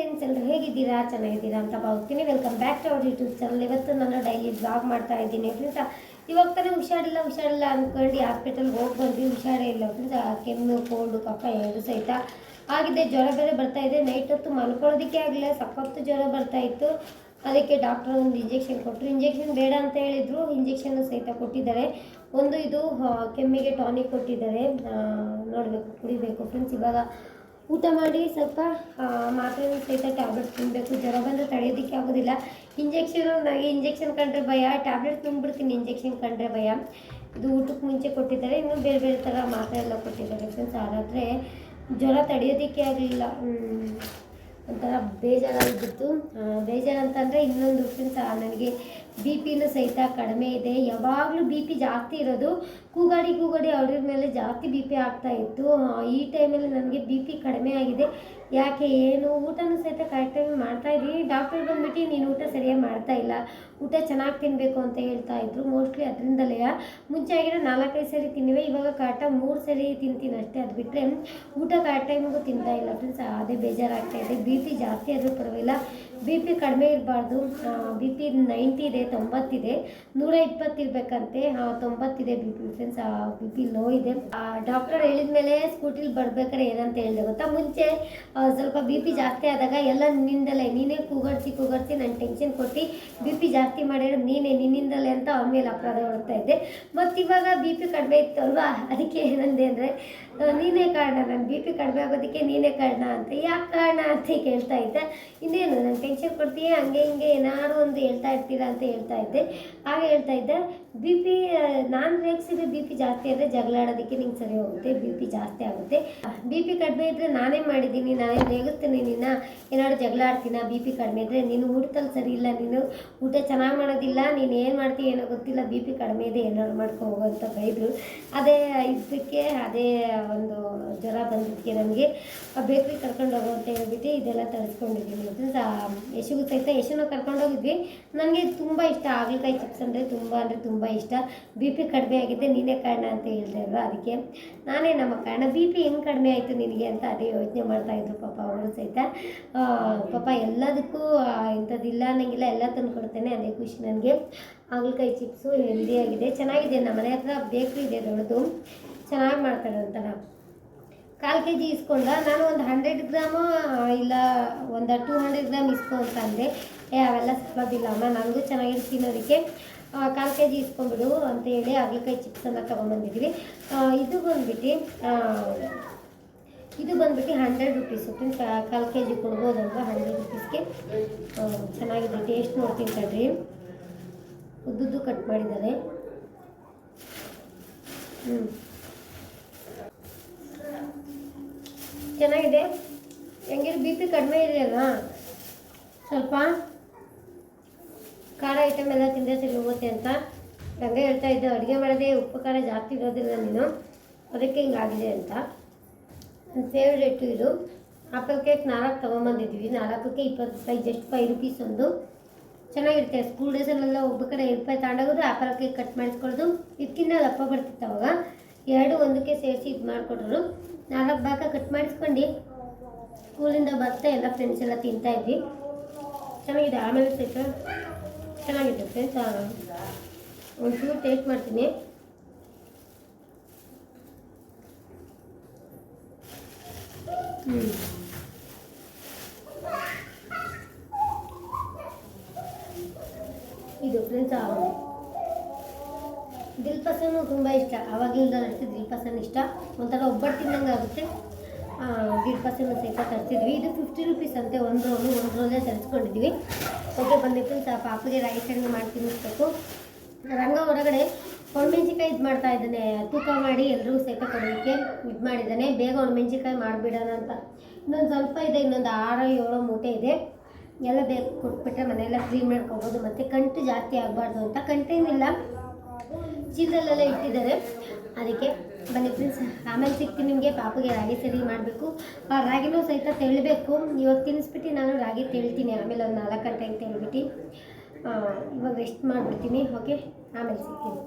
Friends ಎಲ್ಲರೂ ಹೇಗಿದ್ದೀರಾ? ಚೆನ್ನಾಗಿದ್ದೀರಾ ಅಂತ ಭಾವಿಸ್ತೀನಿ. Welcome back to our YouTube channel ಇವತ್ತು ನಾನು ಡೈಲಿ ಬ್ಲಾಗ್ ಮಾಡ್ತಾ ಇದ್ದೀನಿ ಫ್ರೆಂಡ್ಸ್ ಇವಾಗ ತಾನೇ ಹುಷಾರಿಲ್ಲ ಹುಷಾರಿಲ್ಲ ಅಂದ್ಕೊಂಡು ಹಾಸ್ಪಿಟಲ್ಗೆ ಹೋಗಿ ಬಂದ್ವಿ. ಹುಷಾರೇ ಇಲ್ಲ ಫ್ರೆಂಡ್ಸ್ ಕೆಮ್ಮು ಕೋಲ್ಡು ಕಫ ಎರಡು ಸಹಿತ ಆಗಿದೆ. ಜ್ವರ ಬೇರೆ ಬರ್ತಾ ಇದೆ. ನೈಟ್ ಹೊತ್ತು ಮಲ್ಕೊಳ್ಳೋದಕ್ಕೆ ಆಗಲಿಲ್ಲ. ಸಖತ್ತು ಜ್ವರ ಬರ್ತಾ ಇತ್ತು. ಅದಕ್ಕೆ ಡಾಕ್ಟರ್ ಒಂದು ಇಂಜೆಕ್ಷನ್ ಕೊಟ್ಟರು ಇಂಜೆಕ್ಷನ್ ಬೇಡ ಅಂತ ಹೇಳಿದರು. ಇಂಜೆಕ್ಷನ್ ಸಹಿತ ಕೊಟ್ಟಿದ್ದಾರೆ. ಒಂದು ಇದು ಕೆಮ್ಮಿಗೆ ಟಾನಿಕ್ ಕೊಟ್ಟಿದ್ದಾರೆ. ನೋಡಬೇಕು, ಕುಡಿಬೇಕು ಫ್ರೆಂಡ್ಸ್ ಇವಾಗ ಊಟ ಮಾಡಿ ಸ್ವಲ್ಪ ಮಾತ್ರೆನೂ ಮಾತ್ರೆ ಸಹಿತ ಟ್ಯಾಬ್ಲೆಟ್ ತಿನ್ನಬೇಕು ಜ್ವರ ಬಂದರೆ ತಡೆಯೋದಕ್ಕೆ ಆಗೋದಿಲ್ಲ. ಇಂಜೆಕ್ಷನ್ ನನಗೆ ಇಂಜೆಕ್ಷನ್ ಕಂಡ್ರೆ ಭಯ. ಟ್ಯಾಬ್ಲೆಟ್ ತುಂಬಿಡ್ತೀನಿ ಇಂಜೆಕ್ಷನ್ ಕಂಡ್ರೆ ಭಯ. ಇದು ಊಟಕ್ಕೆ ಮುಂಚೆ ಕೊಟ್ಟಿದ್ದಾರೆ. ಇನ್ನೂ ಬೇರೆ ಬೇರೆ ಥರ ಮಾತ್ರೆ ಎಲ್ಲ ಕೊಟ್ಟಿದ್ದಾರೆ ಫ್ರೆಂಡ್ಸ್ ಆದರೆ ಜ್ವರ ತಡೆಯೋದಕ್ಕೆ ಆಗಲಿಲ್ಲ. ಒಂಥರ ಬೇಜಾರಾಗಿಬಿಡ್ತು. ಬೇಜಾರು ಅಂತಂದರೆ ಇನ್ನೊಂದು ಫ್ರೆಂಡ್ಸ್ ನನಗೆ ಬಿ ಪಿನೂ ಸಹಿತ ಕಡಿಮೆ ಇದೆ. ಯಾವಾಗಲೂ ಬಿ ಪಿ ಜಾಸ್ತಿ ಇರೋದು ಕೂಗಾಡಿ ಕೂಗಾಡಿ ಅವ್ರ ಮೇಲೆ ಜಾಸ್ತಿ ಬಿ ಪಿ ಆಗ್ತಾ ಇತ್ತು. ಈ ಟೈಮಲ್ಲಿ ನನಗೆ ಬಿ ಪಿ ಕಡಿಮೆ ಆಗಿದೆ. ಯಾಕೆ ಏನು? ಊಟನೂ ಸಹಿತ ಕರೆಕ್ಟಾಗಿ ಮಾಡ್ತಾ ಇದ್ದೀನಿ ಡಾಕ್ಟರ್ ಬಂದ್ಬಿಟ್ಟು ನೀನು ಊಟ ಸರಿಯಾಗಿ ಮಾಡ್ತಾ ಇಲ್ಲ. ಊಟ ಚೆನ್ನಾಗಿ ತಿನ್ನಬೇಕು ಅಂತ ಹೇಳ್ತಾ ಇದ್ರು. ಮೋಸ್ಟ್ಲಿ ಅದರಿಂದಲೇ ಮುಂಚೆ ಆಗಿರೋ ನಾಲ್ಕೈದು ಸರಿ ತಿನ್ನಿವೆ, ಇವಾಗ ಕಾಟ ಮೂರು ಸರಿ ತಿಂತೀನಿ ಅಷ್ಟೇ. ಅದು ಬಿಟ್ಟರೆ ಊಟ ಕರೆಕ್ಟ್ ಟೈಮಿಗೂ ತಿಂತಾ ಇಲ್ಲ ಫ್ರೆಂಡ್ಸ್ ಅದೇ ಬೇಜಾರಾಗ್ತಾ ಇದೆ. ಬಿ ಪಿ ಜಾಸ್ತಿ ಆದರೂ ಪರವಾಗಿಲ್ಲ. ಬಿ ಪಿ ಕಡಿಮೆ ಇರಬಾರ್ದು. ಬಿ ಪಿ ನೈಂಟಿ ಇದೆ, ತೊಂಬತ್ತಿದೆ. ನೂರ ಇಪ್ಪತ್ತಿರ್ಬೇಕಂತೆ ತೊಂಬತ್ತಿದೆ B P friends B P low ಇದೆ. ಡಾಕ್ಟರ್ ಹೇಳಿದ ಮೇಲೆ ಸ್ಕೂಟಿಲಿ ಬರ್ಬೇಕಾದ್ರೆ ಏನಂತ ಹೇಳಿದೆ ಗೊತ್ತಾ? ಮುಂಚೆ ಸ್ವಲ್ಪ ಬಿ ಪಿ ಜಾಸ್ತಿ ಆದಾಗ ಎಲ್ಲ ನಿನ್ನಿಂದಲೇ ನೀನೇ ಕೂಗಡ್ಸಿ ಕೂಗಡ್ಸಿ ನಾನು ಟೆನ್ಷನ್ ಕೊಟ್ಟು ಬಿ ಪಿ ಜಾಸ್ತಿ ಮಾಡಿರೋದು ನೀನೇ ನಿನ್ನಿಂದಲೇ ಅಂತ ಅವ್ರ ಮೇಲೆ ಅಪರಾಧ ಹೊಡ್ತಾ ಇದ್ದೆ. ಮತ್ತು ಇವಾಗ ಬಿ ಪಿ ಕಡಿಮೆ ಇತ್ತು ಅಲ್ವಾ? ಅದಕ್ಕೆ ಏನಂದೆ ಅಂದರೆ ನೀನೇ ಕಾರಣ ನನ್ನ ಬಿ ಪಿ ಕಡಿಮೆ ಆಗೋದಕ್ಕೆ ನೀನೇ ಕಾರಣ ಅಂತ ಯಾಕೆ ಕಾರಣ ಅಂತ ಕೇಳ್ತಾ ಇದ್ದೆ. ಇನ್ನೇನು, ನಾನು ಟೆನ್ಷನ್ ಕೊಡ್ತೀಯ? ಹಂಗೆ ಹಿಂಗೆ ಏನಾದ್ರು ಒಂದು ಹೇಳ್ತಾ ಇರ್ತೀರಾ ಅಂತ ಹೇಳ್ತಾ ಇದ್ದೆ. ಆಗ ಹೇಳ್ತಾ ಇದ್ದೆ ಬಿ ಪಿ ನಾನು ರೇಗಿಸಿದ್ರೆ ಬಿ ಪಿ ಜಾಸ್ತಿ ಆದರೆ ಜಗಳ ಆಡೋದಕ್ಕೆ ನಿಂಗೆ ಸರಿ ಹೋಗುತ್ತೆ ಬಿ ಪಿ ಜಾಸ್ತಿ ಆಗುತ್ತೆ. ಬಿ ಪಿ ಕಡಿಮೆ ಇದ್ದರೆ ನಾನೇ ಮಾಡಿದ್ದೀನಿ, ನಾನೇ ರೇಗಿಸ್ತೀನಿ, ನಿನ್ನ ಏನಾದ್ರು ಜಗಳ ಆಡ್ತೀನ ಬಿ ಪಿ ಕಡಿಮೆ ಇದ್ದರೆ ನೀನು ಊಟದಲ್ಲಿ ಸರಿ ಇಲ್ಲ, ನೀನು ಊಟ ಚೆನ್ನಾಗಿ ಮಾಡೋದಿಲ್ಲ, ನೀನು ಏನು ಮಾಡ್ತೀಯ ಏನೋ ಗೊತ್ತಿಲ್ಲ ಬಿ ಪಿ ಕಡಿಮೆ ಇದೆ, ಏನಾದ್ರು ಮಾಡ್ಕೊ ಹೋಗು ಅಂತ ಬೈದರು ಅದೇ ಇದಕ್ಕೆ ಅದೇ ಒಂದು ಜ್ವರ ಬಂದಿದ್ದಕ್ಕೆ ನನಗೆ ಬೇಕ್ರಿ ಕರ್ಕೊಂಡು ಹೋಗೋ ಅಂತ ಹೇಳ್ಬಿಟ್ಟು ಇದೆಲ್ಲ ತರಿಸ್ಕೊಂಡಿದ್ದೀನಿ ಮತ್ತು ಯಶುಗೂ ಸಹಿತ ಯಶುನ ಕರ್ಕೊಂಡು ಹೋಗಿದ್ವಿ. ನನಗೆ ತುಂಬ ಇಷ್ಟ, ಹಾಗಲಕಾಯಿ ಚಿಪ್ಸ್ ಅಂದರೆ ತುಂಬ ಅಂದರೆ ತುಂಬ ಇಷ್ಟ. ಬಿ ಪಿ ಕಡಿಮೆ ಆಗಿದೆ ನೀನೇ ಕಾರಣ ಅಂತ ಹೇಳ್ತಾ ಅಲ್ವಾ ಅದಕ್ಕೆ ನಾನೇ ನಮ್ಮ ಕಾರಣ. ಬಿ ಪಿ ಹೆಂಗೆ ಕಡಿಮೆ ಆಯಿತು ನಿನಗೆ ಅಂತ ಅದೇ ಯೋಚನೆ ಮಾಡ್ತಾಯಿದ್ರು ಪಾಪ ಅವರು ಸಹಿತ. ಪಾಪ ಎಲ್ಲದಕ್ಕೂ ಇಂಥದ್ದಿಲ್ಲ ಅನ್ನಂಗಿಲ್ಲ ಎಲ್ಲ ತಂದು ಕೊಡ್ತೇನೆ ಅದೇ ಖುಷಿ ನನಗೆ. ಹಾಗಲಕಾಯಿ ಚಿಪ್ಸು ಹೆಲ್ದಿಯಾಗಿದೆ ಚೆನ್ನಾಗಿದೆ, ನಮ್ಮ ಮನೆ ಹತ್ರ ಬೇಕ್ರಿ ಇದೆ ದೊಡ್ಡದು. ಚೆನ್ನಾಗಿ ಮಾಡ್ತಾರೆ ಒಂಥರ ಕಾಲು ಕೆ ಜಿ ಇಸ್ಕೊಂಡ? ನಾನು ಒಂದು ಹಂಡ್ರೆಡ್ ಗ್ರಾಮು ಇಲ್ಲ, ಒಂದು ಟೂ ಹಂಡ್ರೆಡ್ ಗ್ರಾಮ್ ಇಸ್ಕೊ ಅಂತ ಅಂದೆ. ಏ, ಅವೆಲ್ಲ ಸಿಕ್ಕೋದಿಲ್ಲ ಅಮ್ಮ ನನಗೂ ಚೆನ್ನಾಗಿರ್ತೀನಿ ತಿನ್ನೋದಕ್ಕೆ ಕಾಲು ಕೆ ಜಿ ಇಸ್ಕೊಂಬಿಡು ಅಂತ ಹೇಳಿ ಹಾಗಲಕಾಯಿ ಚಿಪ್ಸನ್ನು ತೊಗೊಂಬಂದಿದ್ವಿ. ಇದು ಬಂದ್ಬಿಟ್ಟು ಇದು ಬಂದ್ಬಿಟ್ಟು ಹಂಡ್ರೆಡ್ ರುಪೀಸು ಕಾಲು ಕೆ ಜಿ ಕೊಡ್ಬೋದಲ್ವಾ ಹಂಡ್ರೆಡ್ ರುಪೀಸ್ಗೆ ಚೆನ್ನಾಗಿದೆ ಟೇಸ್ಟ್ ನೋಡ್ತೀನಿ ತಡ್ರಿ. ಉದ್ದುದ್ದು ಕಟ್ ಮಾಡಿದ್ದಾರೆ. ಹ್ಞೂ ಚೆನ್ನಾಗಿದೆ. ಹೆಂಗಿದ್ರು ಬಿ ಪಿ ಕಡಿಮೆ ಇದೆಯಲ್ಲ ಸ್ವಲ್ಪ ಖಾರ ಐಟಮ್ ಎಲ್ಲ ತಿಂದರೆ ಸರಿ ಹೋಗುತ್ತೆ ಅಂತ ತಂಗೆ ಹೇಳ್ತಾ ಇದ್ದೆ, ಅಡುಗೆ ಮಾಡೋದೇ ಉಪ್ಪು ಖಾರ ಜಾಸ್ತಿ ಇರೋದಿಲ್ಲ ನೀನು, ಅದಕ್ಕೆ ಹಿಂಗಾಗಿದೆ ಅಂತ. ನನ್ನ ಫೇವ್ರೇಟು ಇದು. ಆಪಲ್ ಕೇಕ್ ನಾಲ್ಕು ತೊಗೊಂಬಂದಿದ್ವಿ ನಾಲ್ಕಕ್ಕೆ ಇಪ್ಪತ್ತು ರೂಪಾಯಿ ಜಸ್ಟ್ ಫೈವ್ ರುಪೀಸ್ ಒಂದು. ಚೆನ್ನಾಗಿರುತ್ತೆ ಸ್ಕೂಲ್ ಡೇಸಲ್ಲೆಲ್ಲ ಹೋಗ್ಬೇಕಾದ್ರೆ ಐದು ರೂಪಾಯಿ ತಗೊಂಡೋಗೋದು ಆಪಲ್ ಕೇಕ್ ಕಟ್ ಮಾಡಿಸ್ಕೊಳ್ಳೋದು. ಇದಕ್ಕಿಂತ ದಪ್ಪ ಬರ್ತಿತ್ತು ಅವಾಗ. ಎರಡು, ಒಂದಕ್ಕೆ ಸೇರಿಸಿ ಇದು ಮಾಡಿಕೊಟ್ರು ನಾಲ್ಕು ಭಾಗ ಕಟ್ ಮಾಡಿಸ್ಕೊಂಡು ಸ್ಕೂಲಿಂದ ಬರ್ತಾ ಎಲ್ಲ ಫ್ರೆಂಡ್ಸ್ ಎಲ್ಲ ತಿಂತಾಯಿದ್ವಿ ಚೆನ್ನಾಗಿದೆ, ಆಮೇಲೆ ಸಹಿತ ಚೆನ್ನಾಗಿದೆ ಫ್ರೆಂಡ್ಸ್ ಒಂಚೂರು ಟೇಸ್ಟ್ ಮಾಡ್ತೀನಿ. ಇದು ಫ್ರೆಂಡ್ಸ್ ದಿಲ್ ಪಸನು ತುಂಬ ಇಷ್ಟ. ಆವಾಗಲಿಂದ ನಡೆಸಿ ದಿಲ್ ಪಸನ್ ಇಷ್ಟ. ಒಂಥರ ಒಬ್ಬಟ್ಟು ತಿನ್ನಂಗೆ ಆಗುತ್ತೆ. ದಿಲ್ ಪಸನ್ನು ಸಹಿತ ತರಿಸಿದ್ವಿ. ಇದು ಫಿಫ್ಟಿ ರುಪೀಸ್ ಅಂತೆ. ಒಂದು ರೋಲು ಒಂದು ರೋಲೇ ತರಿಸ್ಕೊಂಡಿದ್ವಿ ಓಕೆ ಬಂದಿತ್ತು ಸಹ ಪಾಪುಗೆ ರೈಸ್ ಹಣ್ಣು ಮಾಡಿ ತಿನ್ನಿಸ್ಬೇಕು. ರಂಗ ಹೊರಗಡೆ ಒಣಮೆಣ್ಸಿಕಾಯಿ ಇದು ಮಾಡ್ತಾ ಇದ್ದಾನೆ. ತೂಕ ಮಾಡಿ ಎಲ್ಲರೂ ಸಹಿತ ಕೊಡೋದಕ್ಕೆ ಇದು ಮಾಡಿದ್ದಾನೆ. ಬೇಗ ಒಣಮೆಣ್ಸಿಕಾಯಿ ಮಾಡಿಬಿಡೋಣ ಅಂತ. ಇನ್ನೊಂದು ಸ್ವಲ್ಪ ಇದೆ, ಇನ್ನೊಂದು ಆರು, ಏಳು ಮೂಟೆ ಇದೆ. ಎಲ್ಲ ಬೇಗ ಕೊಟ್ಬಿಟ್ರೆ ಮನೆಯೆಲ್ಲ ಕ್ಲೀನ್ ಮಾಡ್ಕೊಬೋದು. ಮತ್ತು ಕಂಟು ಜಾಸ್ತಿ ಆಗಬಾರ್ದು ಅಂತ ಕಂಟೇನಿಲ್ಲ. ಚೀಲದಲ್ಲೆಲ್ಲ ಇಟ್ಟಿದ್ದಾರೆ. ಅದಕ್ಕೆ ಬನ್ನಿ ಫ್ರೆಂಡ್ಸ್ ಆಮೇಲೆ ಸಿಕ್ತೀನಿ ನಿಮಗೆ ಪಾಪುಗೆ ರಾಗಿ ಸರಿ ಮಾಡಬೇಕು. ಆ ರಾಗಿನೂ ಸಹಿತ ತೆಳಬೇಕು. ಇವಾಗ ತಿನ್ನಿಸ್ಬಿಟ್ಟು ನಾನು ರಾಗಿ ತೆಳ್ತೀನಿ. ಆಮೇಲೆ ಒಂದು ನಾಲ್ಕು ಗಂಟೆಗೆ ತೆಳ್ಬಿಟ್ಟು. ಆ, ಇವಾಗ ರೆಸ್ಟ್ ಮಾಡಿಬಿಡ್ತೀನಿ. ಓಕೆ ಆಮೇಲೆ ಸಿಗ್ತೀನಿ.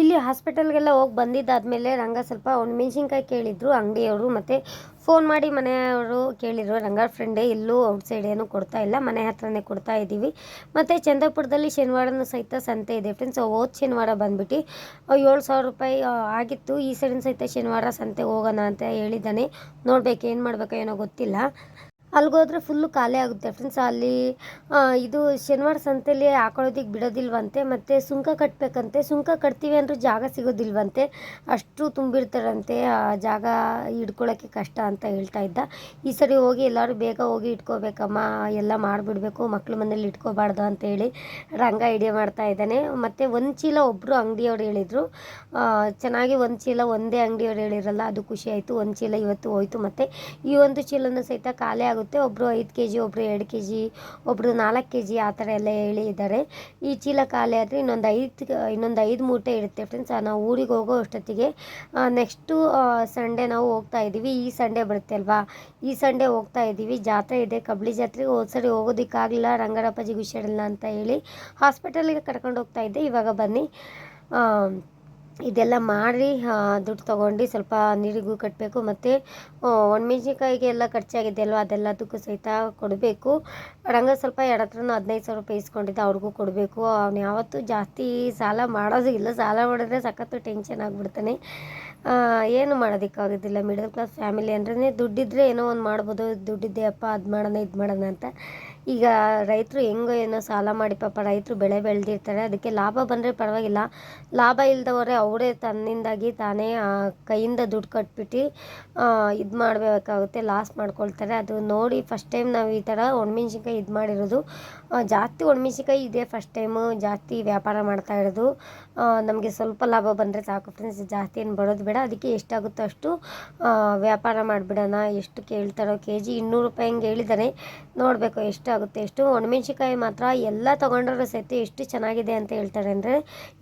ಇಲ್ಲಿ ಹಾಸ್ಪಿಟಲ್ಗೆಲ್ಲ ಹೋಗಿ ಬಂದಿದ್ದಾದಮೇಲೆ ರಂಗ ಸ್ವಲ್ಪ ಒಂದು ಮೆಣಸಿನ್ಕಾಯಿ ಕೇಳಿದ್ರು ಅಂಗಡಿಯವರು ಮತ್ತು ಫೋನ್ ಮಾಡಿ ಮನೆಯವರು ಕೇಳಿದರು ರಂಗಾರ್ ಫ್ರೆಂಡೇ ಎಲ್ಲೂ ಔಟ್ಸೈಡ್ ಏನು ಕೊಡ್ತಾ ಇಲ್ಲ, ಮನೆ ಹತ್ರನೇ ಕೊಡ್ತಾ ಇದ್ದೀವಿ ಮತ್ತು ಚಂದ್ರಪುರದಲ್ಲಿ ಶನಿವಾರನೂ ಸಹಿತ ಸಂತೆ ಇದೆ ಫ್ರೆಂಡ್ಸ್ ಹೋದ ಶನಿವಾರ ಬಂದ್ಬಿಟ್ಟು ಏಳು ಸಾವಿರ ರೂಪಾಯಿ ಆಗಿತ್ತು. ಈ ಸೈಡಿನ ಸಹಿತ ಶನಿವಾರ ಸಂತೆ ಹೋಗೋಣ ಅಂತ ಹೇಳಿದ್ದಾನೆ. ನೋಡಬೇಕು ಏನು ಮಾಡಬೇಕು ಏನೋ ಗೊತ್ತಿಲ್ಲ. ಅಲ್ಲಿಗೋದ್ರೆ ಫುಲ್ಲು ಖಾಲಿ ಆಗುತ್ತೆ ಫ್ರೆಂಡ್ಸ್ ಅಲ್ಲಿ ಇದು ಶನಿವಾರ ಸಂತೆಲಿ ಹಾಕೊಳ್ಳೋದಿಕ್ಕೆ ಬಿಡೋದಿಲ್ವಂತೆ, ಮತ್ತು ಸುಂಕ ಕಟ್ಟಬೇಕಂತೆ ಸುಂಕ ಕಟ್ತೀವಿ ಅಂದರೂ ಜಾಗ ಸಿಗೋದಿಲ್ವಂತೆ. ಅಷ್ಟು ತುಂಬಿರ್ತಾರಂತೆ, ಆ, ಜಾಗ ಹಿಡ್ಕೊಳ್ಳೋಕ್ಕೆ ಕಷ್ಟ ಅಂತ ಹೇಳ್ತಾ ಇದ್ದ. ಈ ಸರಿ ಹೋಗಿ ಎಲ್ಲರೂ ಬೇಗ ಹೋಗಿ ಇಟ್ಕೋಬೇಕಮ್ಮ, ಎಲ್ಲ ಮಾಡಿಬಿಡ್ಬೇಕು, ಮಕ್ಳು ಮನೇಲಿ ಇಟ್ಕೋಬಾರ್ದು ಅಂತ ಹೇಳಿ ರಂಗ ಐಡಿಯಾ ಮಾಡ್ತಾ ಇದ್ದಾನೆ. ಮತ್ತು ಒಂದು ಚೀಲ ಒಬ್ಬರು ಅಂಗಡಿಯವ್ರು ಹೇಳಿದರು. ಚೆನ್ನಾಗಿ ಒಂದು ಚೀಲ ಒಂದೇ ಅಂಗಡಿಯವ್ರು ಹೇಳಿರಲ್ಲ ಅದು ಖುಷಿ ಆಯಿತು. ಒಂದು ಚೀಲ ಇವತ್ತು ಹೋಯ್ತು. ಮತ್ತು ಈ ಒಂದು ಚೀಲನೂ ಸಹಿತ ಖಾಲಿ ಆಗುತ್ತೆ ಒಬ್ಬರು ಐದು ಕೆ ಜಿ ಒಬ್ಬರು ಎರಡು ಕೆ ಜಿ ಒಬ್ಬರು ನಾಲ್ಕು ಕೆ ಜಿ ಆ ಥರ ಎಲ್ಲ ಹೇಳಿದ್ದಾರೆ ಈ ಚೀಲ ಖಾಲಿ ಆದರೆ ಇನ್ನೊಂದು ಐದು ಇನ್ನೊಂದು ಐದು ಮೂಟೆ ಇರುತ್ತೆ ಫ್ರೆಂಡ್ಸ್ ನಾವು ಊರಿಗೆ ಹೋಗೋ ಅಷ್ಟೊತ್ತಿಗೆ ನೆಕ್ಸ್ಟು ಸಂಡೇ ನಾವು ಹೋಗ್ತಾ ಇದ್ದೀವಿ. ಈ ಸಂಡೇ ಬರುತ್ತೆ ಅಲ್ವಾ? ಈ ಸಂಡೇ ಹೋಗ್ತಾ ಇದ್ದೀವಿ. ಜಾತ್ರೆ ಇದೆ. ಕಬ್ಳಿ ಜಾತ್ರೆಗೆ ಹೋದ ಸರಿ ಹೋಗೋದಕ್ಕಾಗಲಿಲ್ಲ ರಂಗರಪ್ಪಾಜಿಗೆ ಹುಷಾರಿಲ್ಲ ಅಂತ ಹೇಳಿ ಹಾಸ್ಪಿಟಲಿಗೆ ಕರ್ಕೊಂಡು ಹೋಗ್ತಾ ಇದ್ದೆ. ಇವಾಗ ಬನ್ನಿ. ಇದೆಲ್ಲ ಮಾಡಿ ದುಡ್ಡು ತೊಗೊಂಡು ಸ್ವಲ್ಪ ನೀರಿಗೂ ಕಟ್ಟಬೇಕು ಮತ್ತು ಒಣಮೆಣ್ಸಿನ್ಕಾಯಿಗೆ ಎಲ್ಲ ಖರ್ಚಾಗಿದೆ ಅಲ್ವ, ಅದೆಲ್ಲದಕ್ಕೂ ಸಹಿತ ಕೊಡಬೇಕು. ರಂಗ ಸ್ವಲ್ಪ ಎರಡು ಹತ್ರನೂ ಹದಿನೈದು ಸಾವಿರ ರೂಪಾಯಿ ಇಸ್ಕೊಂಡಿದ್ದ, ಅವ್ರಿಗೂ ಕೊಡಬೇಕು. ಅವ್ನು ಯಾವತ್ತೂ ಜಾಸ್ತಿ ಸಾಲ ಮಾಡೋದು ಇಲ್ಲ. ಸಾಲ ಮಾಡಿದ್ರೆ ಸಖತ್ತು ಟೆನ್ಷನ್ ಆಗಿಬಿಡ್ತಾನೆ. ಏನು ಮಾಡೋದಕ್ಕಾಗೋದಿಲ್ಲ ಮಿಡಲ್ ಕ್ಲಾಸ್ ಫ್ಯಾಮಿಲಿ ಅಂದ್ರೆ ದುಡ್ಡಿದ್ರೆ ಏನೋ ಒಂದು ಮಾಡ್ಬೋದು. ದುಡ್ಡಿದ್ದೆ ಅದು ಮಾಡೋಣ, ಇದು ಮಾಡೋಣ ಅಂತ. ಈಗ ರೈತರು ಹೆಂಗೋ ಏನೋ ಸಾಲ ಮಾಡಿ ಪಾಪ ರೈತರು ಬೆಳೆ ಬೆಳೆದಿರ್ತಾರೆ, ಅದಕ್ಕೆ ಲಾಭ ಬಂದರೆ ಪರವಾಗಿಲ್ಲ. ಲಾಭ ಇಲ್ದವರೆ ಅವರೇ ತನ್ನಿಂದಾಗಿ ತಾನೇ ಕೈಯಿಂದ ದುಡ್ಡು ಕಟ್ಬಿಟ್ಟು ಇದು ಮಾಡಬೇಕಾಗುತ್ತೆ, ಲಾಸ್ ಮಾಡ್ಕೊಳ್ತಾರೆ. ಅದು ನೋಡಿ ಫಸ್ಟ್ ಟೈಮ್ ನಾವು ಈ ಥರ ಒಣಮೆಣ್ಸಿನ್ಕಾಯಿ ಇದು ಮಾಡಿರೋದು. ಜಾಸ್ತಿ ಒಣಮೆಣ್ಸಿನ್ಕಾಯಿ ಇದೆ ಫಸ್ಟ್ ಟೈಮು ಜಾಸ್ತಿ ವ್ಯಾಪಾರ ಮಾಡ್ತಾ ಇರೋದು. ನಮಗೆ ಸ್ವಲ್ಪ ಲಾಭ ಬಂದರೆ ಸಾಕು ಫ್ರೆಂಡ್ಸ್ ಜಾಸ್ತಿ ಏನು ಬರೋದು ಬೇಡ. ಅದಕ್ಕೆ ಎಷ್ಟಾಗುತ್ತೋ ಅಷ್ಟು ವ್ಯಾಪಾರ ಮಾಡಿಬಿಡೋಣ. ಎಷ್ಟು ಕೇಳ್ತಾರೋ ಕೆ ಜಿ ಇನ್ನೂರು ರೂಪಾಯಿ ಹಂಗೆ ಹೇಳಿದ್ದಾರೆ ನೋಡಬೇಕು ಎಷ್ಟಾಗುತ್ತೆ ಎಷ್ಟು. ಒಣಮೆಣ್ಸಿನ್ಕಾಯಿ ಮಾತ್ರ ಎಲ್ಲ ತೊಗೊಂಡ್ರೂ ಸಹಿತ ಎಷ್ಟು ಚೆನ್ನಾಗಿದೆ ಅಂತ ಹೇಳ್ತಾರೆ ಅಂದರೆ,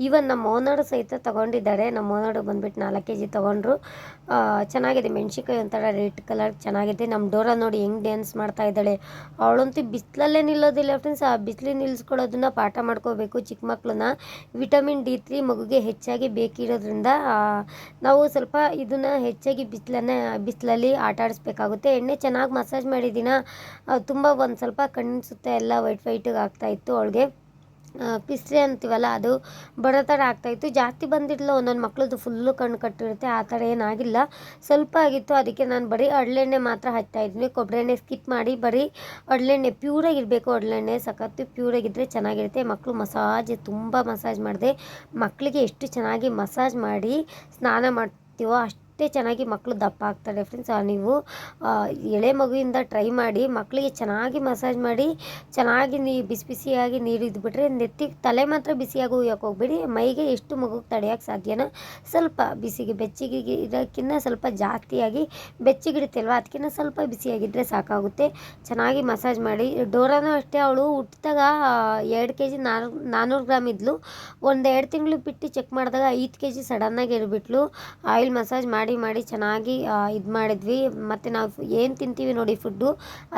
ಈವನ್ ನಮ್ಮ ಓನರು ಸಹಿತ ತೊಗೊಂಡಿದ್ದಾರೆ. ನಮ್ಮ ಓನರು ಬಂದುಬಿಟ್ಟು ನಾಲ್ಕು ಕೆ ಜಿ ತೊಗೊಂಡ್ರು ಚೆನ್ನಾಗಿದೆ. ಮೆಣ್ಸಿನ್ಕಾಯಿ ಒಂಥರ ರೆಡ್ ಕಲರ್ ಚೆನ್ನಾಗಿದೆ. ನಮ್ಮ ಡೋರ ನೋಡಿ ಹೆಂಗೆ ಡ್ಯಾನ್ಸ್ ಮಾಡ್ತಾ ಇದ್ದಾಳೆ. ಅವಳಂತೂ ಬಿಸಿಲಲ್ಲೇ ನಿಲ್ಲೋದಿಲ್ಲ ಫ್ರೆಂಡ್ಸ್ ಆ ಬಿಸಿಲಿ ನಿಲ್ಲಿಸ್ಕೊಳ್ಳೋದನ್ನ ಪಾಠ ಮಾಡ್ಕೋಬೇಕು ಚಿಕ್ಕ ಮಕ್ಕಳನ್ನ ವಿಟಮಿನ್ ಡಿ ತ್ರೀ ಮಗುಗೆ ಹೆಚ್ಚಾಗಿ ಬೇಕಿರೋದ್ರಿಂದ ನಾವು ಸ್ವಲ್ಪ ಇದನ್ನು ಹೆಚ್ಚಾಗಿ ಬಿಸಿಲನ್ನ, ಬಿಸಿಲಲ್ಲಿ ಆಟ ಆಡಿಸ್ಬೇಕಾಗುತ್ತೆ ಎಣ್ಣೆ ಚೆನ್ನಾಗಿ ಮಸಾಜ್ ಮಾಡಿದ್ದೀನ ತುಂಬ ಒಂದು ಸ್ವಲ್ಪ ಕಣ್ಣು ಸುತ್ತ ಎಲ್ಲ ವೈಟ್ ವೈಟಿಗೆ ಆಗ್ತಾಯಿತ್ತು ಅವಳಿಗೆ. ಪಿಸ್ರೆ ಅಂತೀವಲ್ಲ, ಅದು ಬರೋ ಥರ ಆಗ್ತಾಯಿತ್ತು. ಜಾಸ್ತಿ ಬಂದಿರಲಿಲ್ಲ, ಒಂದೊಂದು ಮಕ್ಳದ್ದು ಫುಲ್ಲು ಕಣ್ಣು ಕಟ್ಟಿರುತ್ತೆ, ಆ ಥರ ಏನಾಗಿಲ್ಲ. ಸ್ವಲ್ಪ ಆಗಿತ್ತು, ಅದಕ್ಕೆ ನಾನು ಬರೀ ಅಡ್ಲೆಣ್ಣೆ ಮಾತ್ರ ಹಚ್ತಾ ಇದ್ದೀನಿ ಕೊಬ್ಬರಿ ಎಣ್ಣೆ ಸ್ಕಿಪ್ ಮಾಡಿ ಬರೀ ಅಡ್ಲೆಣ್ಣೆ ಪ್ಯೂರಾಗಿರಬೇಕು ಅಡ್ಲೆಣ್ಣೆ. ಸಖತ್ತು ಪ್ಯೂರಾಗಿದ್ದರೆ ಚೆನ್ನಾಗಿರುತ್ತೆ. ಮಕ್ಕಳು ಮಸಾಜ್ ತುಂಬ ಮಸಾಜ್ ಮಾಡಿದೆ. ಮಕ್ಕಳಿಗೆ ಎಷ್ಟು ಚೆನ್ನಾಗಿ ಮಸಾಜ್ ಮಾಡಿ ಸ್ನಾನ ಮಾಡ್ತೀವೋ ಅಷ್ಟೇ ಚೆನ್ನಾಗಿ ಮಕ್ಕಳು ದಪ್ಪ ಆಗ್ತಾರೆ ಫ್ರೆಂಡ್ಸ್ ನೀವು ಎಳೆ ಮಗುವಿಂದ ಟ್ರೈ ಮಾಡಿ ಮಕ್ಕಳಿಗೆ ಚೆನ್ನಾಗಿ ಮಸಾಜ್ ಮಾಡಿ, ಚೆನ್ನಾಗಿ ನೀ ಬಿಸಿ ಬಿಸಿಯಾಗಿ ನೀರು ಇದ್ಬಿಟ್ರೆ ನೆತ್ತಿ ತಲೆ ಮಾತ್ರ ಬಿಸಿಯಾಗಿ ಉಯ್ಯಕ್ಕೆ ಹೋಗ್ಬೇಡಿ. ಮೈಗೆ ಎಷ್ಟು ಮಗುಗೆ ತಡೆಯೋಕ್ಕೆ ಸಾಧ್ಯನೋ ಸ್ವಲ್ಪ ಬಿಸಿಗೆ, ಬೆಚ್ಚಗೆ ಇರೋಕ್ಕಿಂತ ಸ್ವಲ್ಪ ಜಾಸ್ತಿಯಾಗಿ ಬೆಚ್ಚಗಿಡುತ್ತೆ ಅಲ್ವಾ ಅದಕ್ಕಿಂತ ಸ್ವಲ್ಪ ಬಿಸಿಯಾಗಿದ್ದರೆ ಸಾಕಾಗುತ್ತೆ. ಚೆನ್ನಾಗಿ ಮಸಾಜ್ ಮಾಡಿ. ಡೋರಾನು ಅಷ್ಟೇ, ಅವಳು ಹುಟ್ಟಿದಾಗ ಎರಡು ಕೆ ಜಿ ನಾರು ನಾನ್ನೂರು ಗ್ರಾಮ್ ಇದ್ಲು. ಒಂದು ಎರಡು ತಿಂಗಳು ಬಿಟ್ಟು ಚೆಕ್ ಮಾಡಿದಾಗ ಐದು ಕೆ ಜಿ ಸಡನ್ನಾಗಿ ಇರ್ಬಿಟ್ಲು ಆಯಿಲ್ ಮಸಾಜ್ ಮಾಡಿ ಮಾಡಿ ಚೆನ್ನಾಗಿ ಇದು ಮಾಡಿದ್ವಿ. ಮತ್ತು ನಾವು ಏನು ತಿಂತೀವಿ ನೋಡಿ ಫುಡ್ಡು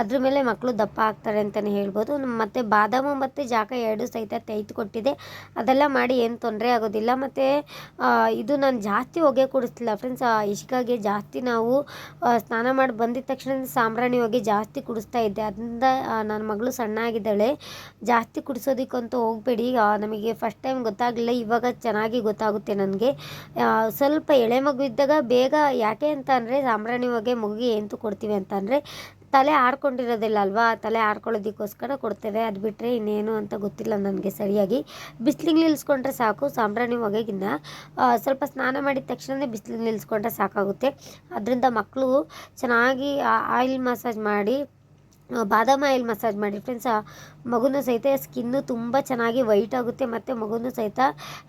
ಅದ್ರ ಮೇಲೆ ಮಕ್ಕಳು ದಪ್ಪ ಆಗ್ತಾರೆ ಅಂತಲೇ ಹೇಳ್ಬೋದು. ಮತ್ತು ಬಾದಾಮು ಮತ್ತು ಜಾಕ ಎರಡು ಸಹಿತ ತೆಯ್ದು ಕೊಟ್ಟಿದೆ. ಅದೆಲ್ಲ ಮಾಡಿ ಏನು ತೊಂದರೆ ಆಗೋದಿಲ್ಲ. ಮತ್ತು ಇದು ನಾನು ಜಾಸ್ತಿ ಹೊಗೆ ಕುಡಿಸ್ತಿಲ್ಲ ಫ್ರೆಂಡ್ಸ್ ಇಷ್ಕಾಗೆ ಜಾಸ್ತಿ ನಾವು ಸ್ನಾನ ಮಾಡಿ ಬಂದಿದ ತಕ್ಷಣ ಸಾಂಬ್ರಾಣಿ ಹೊಗೆ ಜಾಸ್ತಿ ಕುಡಿಸ್ತಾ ಇದ್ದೆ. ಅದರಿಂದ ನನ್ನ ಮಗಳು ಸಣ್ಣ ಆಗಿದ್ದಾಳೆ ಜಾಸ್ತಿ ಕುಡಿಸೋದಕ್ಕಂತೂ ಹೋಗಬೇಡಿ. ನಮಗೆ ಫಸ್ಟ್ ಟೈಮ್ ಗೊತ್ತಾಗಲಿಲ್ಲ. ಇವಾಗ ಚೆನ್ನಾಗಿ ಗೊತ್ತಾಗುತ್ತೆ ನನಗೆ. ಸ್ವಲ್ಪ ಎಳೆ ಮಗು ಇದ್ದಾಗ ಬೇಗ ಯಾಕೆ ಅಂತ ಅಂದರೆ ಸಾಂಬ್ರಾಣಿ ಹೊಗೆ ಮಗುಗೆ ಎಂತೂ ಕೊಡ್ತೀವಿ ಅಂತ ಅಂದರೆ ತಲೆ ಆಡ್ಕೊಂಡಿರೋದಿಲ್ಲ ಅಲ್ವಾ ತಲೆ ಆಡ್ಕೊಳ್ಳೋದಕ್ಕೋಸ್ಕರ ಕೊಡ್ತೇವೆ, ಅದು ಬಿಟ್ಟರೆ ಇನ್ನೇನು ಅಂತ ಗೊತ್ತಿಲ್ಲ ನನಗೆ ಸರಿಯಾಗಿ. ಬಿಸಿಲಿಗೆ ನಿಲ್ಲಿಸ್ಕೊಂಡ್ರೆ ಸಾಕು ಸಾಂಬ್ರಾಣಿ ಹೊಗೆಗಿನ್ನ ಸ್ವಲ್ಪ ಸ್ನಾನ ಮಾಡಿದ ತಕ್ಷಣವೇ ಬಿಸಿಲಿಗೆ ನಿಲ್ಲಿಸ್ಕೊಂಡ್ರೆ ಸಾಕಾಗುತ್ತೆ. ಅದರಿಂದ ಮಕ್ಕಳು ಚೆನ್ನಾಗಿ ಆಯಿಲ್ ಮಸಾಜ್ ಮಾಡಿ ಬಾದಾಮ ಆಯಿಲ್ ಮಸಾಜ್ ಮಾಡಿ. ಫ್ರೆಂಡ್ಸ್ ಮಗುನೂ ಸಹಿತ ಸ್ಕಿನ್ನು ತುಂಬ ಚೆನ್ನಾಗಿ ವೈಟ್ ಆಗುತ್ತೆ, ಮತ್ತು ಮಗುನೂ ಸಹಿತ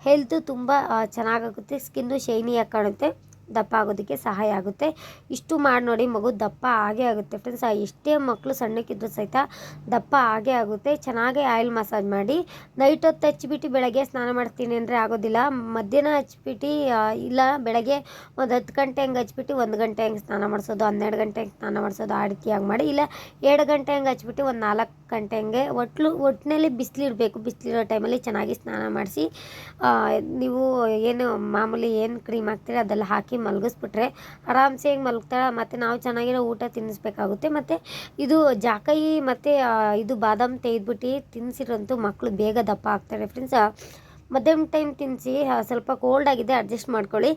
ಹೆಲ್ತು ತುಂಬ ಚೆನ್ನಾಗಾಗುತ್ತೆ ಸ್ಕಿನ್ನು ಶೈನಿಯಾಗಿ ಕಾಣುತ್ತೆ. ದಪ್ಪ ಆಗೋದಕ್ಕೆ ಸಹಾಯ ಆಗುತ್ತೆ. ಇಷ್ಟು ಮಾಡಿ ನೋಡಿ ಮಗು ದಪ್ಪ ಆಗೇ ಆಗುತ್ತೆ. ಫ್ರೆಂಡ್ಸ್ ಎಷ್ಟೇ ಮಕ್ಕಳು ಸಣ್ಣಕ್ಕಿದ್ರು ಸಹಿತ ದಪ್ಪ ಆಗೇ ಆಗುತ್ತೆ. ಚೆನ್ನಾಗೇ ಆಯಿಲ್ ಮಸಾಜ್ ಮಾಡಿ. ನೈಟ್ ಹೊತ್ತು ಹಚ್ಚಿಬಿಟ್ಟು ಬೆಳಗ್ಗೆ ಸ್ನಾನ ಮಾಡ್ತೀನಿ ಅಂದರೆ ಆಗೋದಿಲ್ಲ. ಮಧ್ಯಾಹ್ನ ಹಚ್ಬಿಟ್ಟು ಇಲ್ಲ, ಬೆಳಗ್ಗೆ ಒಂದು ಹತ್ತು ಗಂಟೆ ಹಂಗೆ ಹಚ್ಬಿಟ್ಟು ಒಂದು ಗಂಟೆ ಹಂಗೆ ಸ್ನಾನ ಮಾಡಿಸೋದು, ಹನ್ನೆರಡು ಗಂಟೆ ಹಂಗೆ ಸ್ನಾನ ಮಾಡಿಸೋದು, ಆ ರೀತಿಯಾಗಿ ಮಾಡಿ. ಇಲ್ಲ, ಎರಡು ಗಂಟೆ ಹಂಗೆ ಹಚ್ಬಿಟ್ಟು ಒಂದು ನಾಲ್ಕು ಗಂಟೆ ಹಂಗೆ ಒಟ್ಲು ಒಟ್ಟಿನಲ್ಲಿ ಬಿಸಿಲಿರಬೇಕು ಬಿಸಿಲಿರೋ ಟೈಮಲ್ಲಿ ಚೆನ್ನಾಗಿ ಸ್ನಾನ ಮಾಡಿಸಿ. ನೀವು ಏನು ಮಾಮೂಲಿ ಏನು ಕ್ರೀಮ್ ಹಾಕ್ತೀರಿ ಅದೆಲ್ಲ ಹಾಕಿ ಮಲಗಿಸ್ಬಿಟ್ರೆ ಆರಾಮ್ಸೆ ಮಲಗ್ತಾಳೆ, ಮತ್ತು ನಾವು ಚೆನ್ನಾಗಿರೋ ಊಟ ತಿನ್ನಿಸ್ಬೇಕಾಗುತ್ತೆ. ಮತ್ತು ಇದು ಜಾಕಾಯಿ ಮತ್ತು ಇದು ಬಾದಾಮ್ ತೆಗೆದ್ಬಿಟ್ಟು ತಿನ್ನಿಸಿರಂತೂ ಮಕ್ಕಳು ಬೇಗ ದಪ್ಪ ಆಗ್ತಾರೆ. ಫ್ರೆಂಡ್ಸ್ ಮಧ್ಯಾಹ್ನ ಟೈಮ್ ತಿನ್ನಿಸಿ ಸ್ವಲ್ಪ ಕೋಲ್ಡ್ ಆಗಿದೆ ಅಡ್ಜಸ್ಟ್ ಮಾಡ್ಕೊಳ್ಳಿ.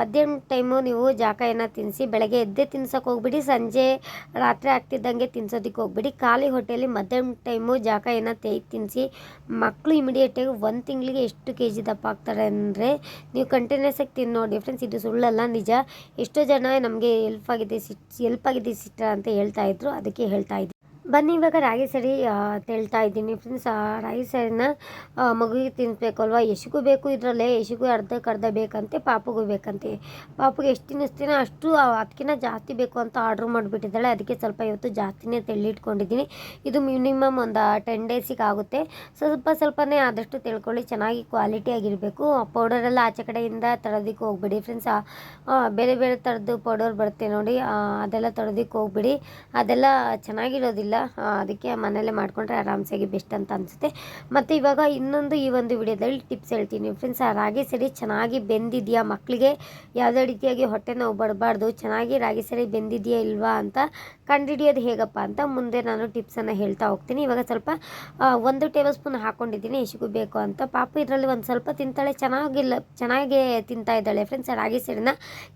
ಮಧ್ಯಾಹ್ನ ಟೈಮು ನೀವು ಜಾಕಾಯನ್ನ ತಿನ್ನಿಸಿ ಬೆಳಗ್ಗೆ ಎದ್ದೆ ತಿನ್ಸೋಕೆ ಹೋಗ್ಬಿಡಿ, ಸಂಜೆ ರಾತ್ರಿ ಆಗ್ತಿದ್ದಂಗೆ ತಿನ್ಸೋದಕ್ಕೆ ಹೋಗ್ಬಿಡಿ. ಖಾಲಿ ಹೊಟ್ಟೆಯಲ್ಲಿ ಮಧ್ಯಾಹ್ನ ಟೈಮು ಜಾಕಾಯನ್ನ ತೆಗೆದು ತಿನ್ನಿಸಿ ಮಕ್ಕಳು ಇಮಿಡಿಯೇಟಾಗಿ ಒಂದು ತಿಂಗಳಿಗೆ ಎಷ್ಟು ಕೆ ಜಿ ದಪ್ಪ ಆಗ್ತಾರೆ ಅಂದರೆ, ನೀವು ಕಂಟಿನ್ಯೂಸ್ ಆಗಿ ತಿನ್ನು ನೋಡಿ ಫ್ರೆಂಡ್ಸ್ ಇದು ಸುಳ್ಳಲ್ಲ, ನಿಜ. ಎಷ್ಟೋ ಜನ ನಮಗೆ ಹೆಲ್ಪ್ ಆಗಿದೆ ಸಿಟ್ ಹೆಲ್ಪ್ ಆಗಿದೆ ಸಿಟ್ಟ ಅಂತ ಹೇಳ್ತಾ ಇದ್ರು, ಅದಕ್ಕೆ ಹೇಳ್ತಾ ಇದ್ದೀನಿ. ಬನ್ನಿ, ಇವಾಗ ರಾಗಿ ಸರಿ ತೇಳ್ತಾ ಇದ್ದೀನಿ. ಫ್ರೆಂಡ್ಸ್ ಆ, ರಾಗಿ ಸರಿನ ಮಗುವಿಗೆ ಅಲ್ವಾ? ಎಷ್ಟಿಗೂ ಬೇಕು ಇದರಲ್ಲೇ ಎಷ್ಟಿಗೂ ಅರ್ಧಕ್ಕೆ ಅರ್ಧ ಬೇಕಂತೆ, ಪಾಪಗೂ ಬೇಕಂತೆ. ಪಾಪಗೆ ಎಷ್ಟು ತಿನ್ನಿಸ್ತೀನೋ ಅಷ್ಟು ಅದಕ್ಕಿಂತ ಜಾಸ್ತಿ ಬೇಕು ಅಂತ ಆರ್ಡ್ರ್ ಮಾಡಿಬಿಟ್ಟಿದ್ದಾಳೆ. ಅದಕ್ಕೆ ಸ್ವಲ್ಪ ಇವತ್ತು ಜಾಸ್ತಿನೇ ತೆಳ್ಳಿಟ್ಕೊಂಡಿದ್ದೀನಿ ಇದು ಮಿನಿಮಮ್ ಒಂದು ಟೆನ್ ಡೇಸಿಗೆ ಆಗುತ್ತೆ. ಸ್ವಲ್ಪ ಸ್ವಲ್ಪನೇ ಆದಷ್ಟು ತಿಳ್ಕೊಳ್ಳಿ. ಚೆನ್ನಾಗಿ ಕ್ವಾಲಿಟಿ ಆಗಿರಬೇಕು. ಪೌಡರೆಲ್ಲ ಆಚೆ ಕಡೆಯಿಂದ ತರೋದಕ್ಕೆ ಹೋಗ್ಬಿಡಿ. ಫ್ರೆಂಡ್ಸ್ ಬೇರೆ ಬೇರೆ ಥರದ್ದು ಪೌಡರ್ ಬರುತ್ತೆ ನೋಡಿ. ಅದೆಲ್ಲ ತರೋದಕ್ಕೆ ಹೋಗ್ಬಿಡಿ. ಅದೆಲ್ಲ ಚೆನ್ನಾಗಿರೋದಿಲ್ಲ. ಅದಕ್ಕೆ ಮನೇಲೆ ಮಾಡಿಕೊಂಡ್ರೆ ಆರಾಮ್ಸಾಗಿ ಬೆಸ್ಟ್ ಅಂತ ಅನಿಸುತ್ತೆ. ಮತ್ತು ಇವಾಗ ಇನ್ನೊಂದು ಈ ಒಂದು ವಿಡಿಯೋದಲ್ಲಿ ಟಿಪ್ಸ್ ಹೇಳ್ತೀನಿ. ಫ್ರೆಂಡ್ಸ್ ಆ, ರಾಗಿ ಸರಿ ಚೆನ್ನಾಗಿ ಬೆಂದಿದೆಯಾ? ಮಕ್ಕಳಿಗೆ ಯಾವುದೇ ರೀತಿಯಾಗಿ ಹೊಟ್ಟೆ ನೋವು ಬರಬಾರ್ದು ಚೆನ್ನಾಗಿ ರಾಗಿ ಸರಿ ಬೆಂದಿದೆಯಾ ಇಲ್ವಾ ಅಂತ ಕಂಡುಹಿಡಿಯೋದು ಹೇಗಪ್ಪ ಅಂತ ಮುಂದೆ ನಾನು ಟಿಪ್ಸನ್ನು ಹೇಳ್ತಾ ಹೋಗ್ತೀನಿ. ಇವಾಗ ಸ್ವಲ್ಪ ಒಂದು ಟೇಬಲ್ ಸ್ಪೂನ್ ಹಾಕ್ಕೊಂಡಿದ್ದೀನಿ ಎಷ್ಟಿಗೂ ಬೇಕು ಅಂತ. ಪಾಪು ಇದರಲ್ಲಿ ಒಂದು ಸ್ವಲ್ಪ ತಿಂತಾಳೆ. ಚೆನ್ನಾಗಿಲ್ಲ, ಚೆನ್ನಾಗಿ ತಿಂತಾ ಇದ್ದಾಳೆ. ಫ್ರೆಂಡ್ಸ್ ರಾಗಿ ಸರಿನ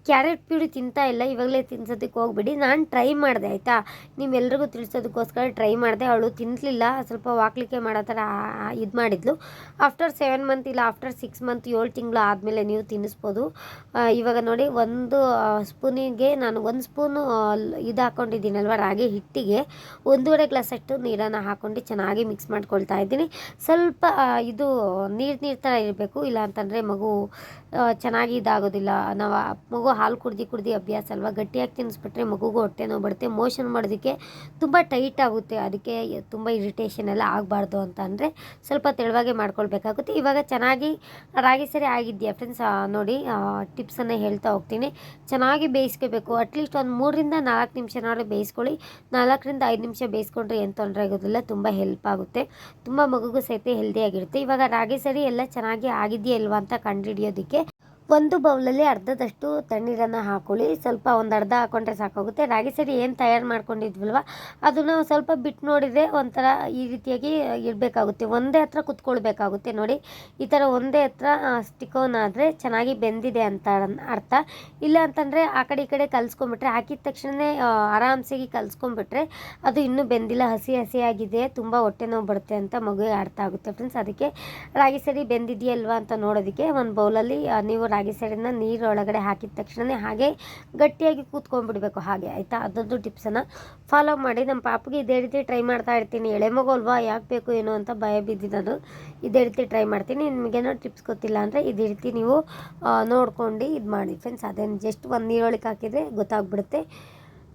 ಕ್ಯಾರೆಟ್ ಪ್ಯೂರಿ ತಿಂತಾ ಇಲ್ಲ. ಇವಾಗಲೇ ತಿನ್ಸೋದಕ್ಕೆ ಹೋಗ್ಬಿಡಿ. ನಾನು ಟ್ರೈ ಮಾಡಿದೆ, ಆಯಿತಾ? ನಿಮ್ಮೆಲ್ರಿಗೂ ತಿಳಿಸೋದಕ್ಕೋಸ್ಕರ ಟ್ರೈ ಮಾಡಿದೆ. ಅವಳು ತಿನ್ನಲಿಲ್ಲ ಸ್ವಲ್ಪ ವಾಕ್ಲಿಕ್ಕೆ ಮಾಡೋ ಥರ ಇದು ಮಾಡಿದ್ಲು. ಆಫ್ಟರ್ ಸೆವೆನ್ ಮಂತ್ ಇಲ್ಲ ಆಫ್ಟರ್ ಸಿಕ್ಸ್ ಮಂತ್ ಏಳು ತಿಂಗಳು ಆದಮೇಲೆ ನೀವು ತಿನ್ನಿಸ್ಬೋದು. ಇವಾಗ ನೋಡಿ, ಒಂದು ಸ್ಪೂನಿಗೆ ನಾನು ಒಂದು ಸ್ಪೂನು ಇದು ಹಾಕ್ಕೊಂಡಿದ್ದೀನಲ್ವ ರಾಗಿ ಹಿಟ್ಟಿಗೆ. ಒಂದೂವರೆ ಗ್ಲಾಸ್ ಅಷ್ಟು ನೀರನ್ನು ಹಾಕ್ಕೊಂಡು ಚೆನ್ನಾಗಿ ಮಿಕ್ಸ್ ಮಾಡ್ಕೊಳ್ತಾ ಇದ್ದೀನಿ. ಸ್ವಲ್ಪ ಇದು ನೀರು ನೀರು ಥರ ಇರಬೇಕು. ಇಲ್ಲ ಅಂತಂದರೆ ಮಗು ಚೆನ್ನಾಗಿ ಇದಾಗೋದಿಲ್ಲ. ನಾವು ಮಗು ಹಾಲು ಕುಡ್ದು ಕುಡ್ದು ಅಭ್ಯಾಸ ಅಲ್ವಾ? ಗಟ್ಟಿಯಾಗಿ ತಿನ್ನಿಸ್ಬಿಟ್ರೆ ಮಗುಗೂ ಹೊಟ್ಟೆ ನೋವು ಬರುತ್ತೆ. ಮೋಷನ್ ಮಾಡೋದಕ್ಕೆ ತುಂಬ ಟೈಟ್ ಆಗುತ್ತೆ ಅದಕ್ಕೆ ತುಂಬ ಇರಿಟೇಷನ್ ಎಲ್ಲ ಆಗಬಾರ್ದು ಅಂತ ಅಂದರೆ ಸ್ವಲ್ಪ ತೆಳುವಾಗೆ ಮಾಡ್ಕೊಳ್ಬೇಕಾಗುತ್ತೆ. ಇವಾಗ ಚೆನ್ನಾಗಿ ರಾಗಿ ಸರಿ ಆಗಿದೆಯಾ ಫ್ರೆಂಡ್ಸ್ ನೋಡಿ ಟಿಪ್ಸನ್ನು ಹೇಳ್ತಾ ಹೋಗ್ತೀನಿ. ಚೆನ್ನಾಗಿ ಬೇಯಿಸ್ಕೋಬೇಕು. ಅಟ್ಲೀಸ್ಟ್ ಒಂದು ಮೂರರಿಂದ ನಾಲ್ಕು ನಿಮಿಷನಾದ್ರೂ ಬೇಯಿಸ್ಕೊಳ್ಳಿ. ನಾಲ್ಕರಿಂದ ಐದು ನಿಮಿಷ ಬೇಯಿಸ್ಕೊಂಡ್ರೆ ಏನು ತೊಂದರೆ ಆಗೋದಿಲ್ಲ. ತುಂಬ ಹೆಲ್ಪ್ ಆಗುತ್ತೆ. ತುಂಬ ಮಗುಗೂ ಸಹಿತ ಹೆಲ್ದಿಯಾಗಿರುತ್ತೆ ಇವಾಗ ರಾಗಿ ಸರಿ ಎಲ್ಲ ಚೆನ್ನಾಗಿ ಆಗಿದೆಯಾ ಇಲ್ವಾ ಅಂತ ಕಂಡುಹಿಡಿಯೋದಕ್ಕೆ ಒಂದು ಬೌಲಲ್ಲಿ ಅರ್ಧದಷ್ಟು ತಣ್ಣೀರನ್ನು ಹಾಕೊಳ್ಳಿ. ಸ್ವಲ್ಪ ಒಂದು ಅರ್ಧ ಹಾಕೊಂಡ್ರೆ ಸಾಕಾಗುತ್ತೆ. ರಾಗಿ ಸರಿ ಏನು ತಯಾರು ಮಾಡ್ಕೊಂಡಿದ್ವಲ್ವ? ಅದನ್ನು ಸ್ವಲ್ಪ ಬಿಟ್ಟು ನೋಡಿದರೆ ಒಂಥರ ಈ ರೀತಿಯಾಗಿ ಇರಬೇಕಾಗುತ್ತೆ ಒಂದೇ ಹತ್ರ ಕುತ್ಕೊಳ್ಬೇಕಾಗುತ್ತೆ. ನೋಡಿ, ಈ ಥರ ಒಂದೇ ಹತ್ರ ಸ್ಟಿಕೋನ್ ಆದರೆ ಚೆನ್ನಾಗಿ ಬೆಂದಿದೆ ಅಂತ ಅರ್ಥ. ಇಲ್ಲ ಅಂತಂದರೆ ಆ ಕಡೆ ಈ ಕಡೆ ಕಲಿಸ್ಕೊಂಬಿಟ್ರೆ ಹಾಕಿದ ತಕ್ಷಣವೇ ಆರಾಮ್ಸಾಗಿ ಕಲಿಸ್ಕೊಂಬಿಟ್ರೆ ಅದು ಇನ್ನೂ ಬೆಂದಿಲ್ಲ. ಹಸಿ ಹಸಿಯಾಗಿದೆ. ತುಂಬ ಹೊಟ್ಟೆ ನೋವು ಬರುತ್ತೆ ಅಂತ ಮಗುವಿಗೆ ಅರ್ಥ ಆಗುತ್ತೆ. ಫ್ರೆಂಡ್ಸ್ ಅದಕ್ಕೆ ರಾಗಿ ಸರಿ ಬೆಂದಿದೆಯಲ್ವಾ ಅಂತ ನೋಡೋದಕ್ಕೆ ಒಂದು ಬೌಲಲ್ಲಿ ನೀವು ರಾಗಿ ಸೈಡನ್ನು ನೀರು ಒಳಗಡೆ ಹಾಕಿದ ತಕ್ಷಣವೇ ಹಾಗೆ ಗಟ್ಟಿಯಾಗಿ ಕೂತ್ಕೊಂಡ್ಬಿಡ್ಬೇಕು ಹಾಗೆ, ಆಯಿತಾ? ಅದೊಂದು ಟಿಪ್ಸನ್ನು ಫಾಲೋ ಮಾಡಿ. ನಮ್ಮ ಪಾಪಿಗೆ ಇದೇ ರೀತಿ ಟ್ರೈ ಮಾಡ್ತಾ ಇರ್ತೀನಿ. ಎಳೆ ಮಗು ಯಾಕೆ ಬೇಕು ಏನೋ ಅಂತ ಭಯ ಬಿದ್ದಿದ್ದು ಇದೇ ರೀತಿ ಟ್ರೈ ಮಾಡ್ತೀನಿ. ನಿಮಗೇನೋ ಟಿಪ್ಸ್ ಗೊತ್ತಿಲ್ಲ ಅಂದರೆ ಇದೇ ರೀತಿ ನೀವು ನೋಡ್ಕೊಂಡು ಇದು ಮಾಡಿ. ಫ್ರೆಂಡ್ಸ್ ಅದೇನು ಜಸ್ಟ್ ಒಂದು ನೀರೊಳಗೆ ಹಾಕಿದರೆ ಗೊತ್ತಾಗ್ಬಿಡುತ್ತೆ.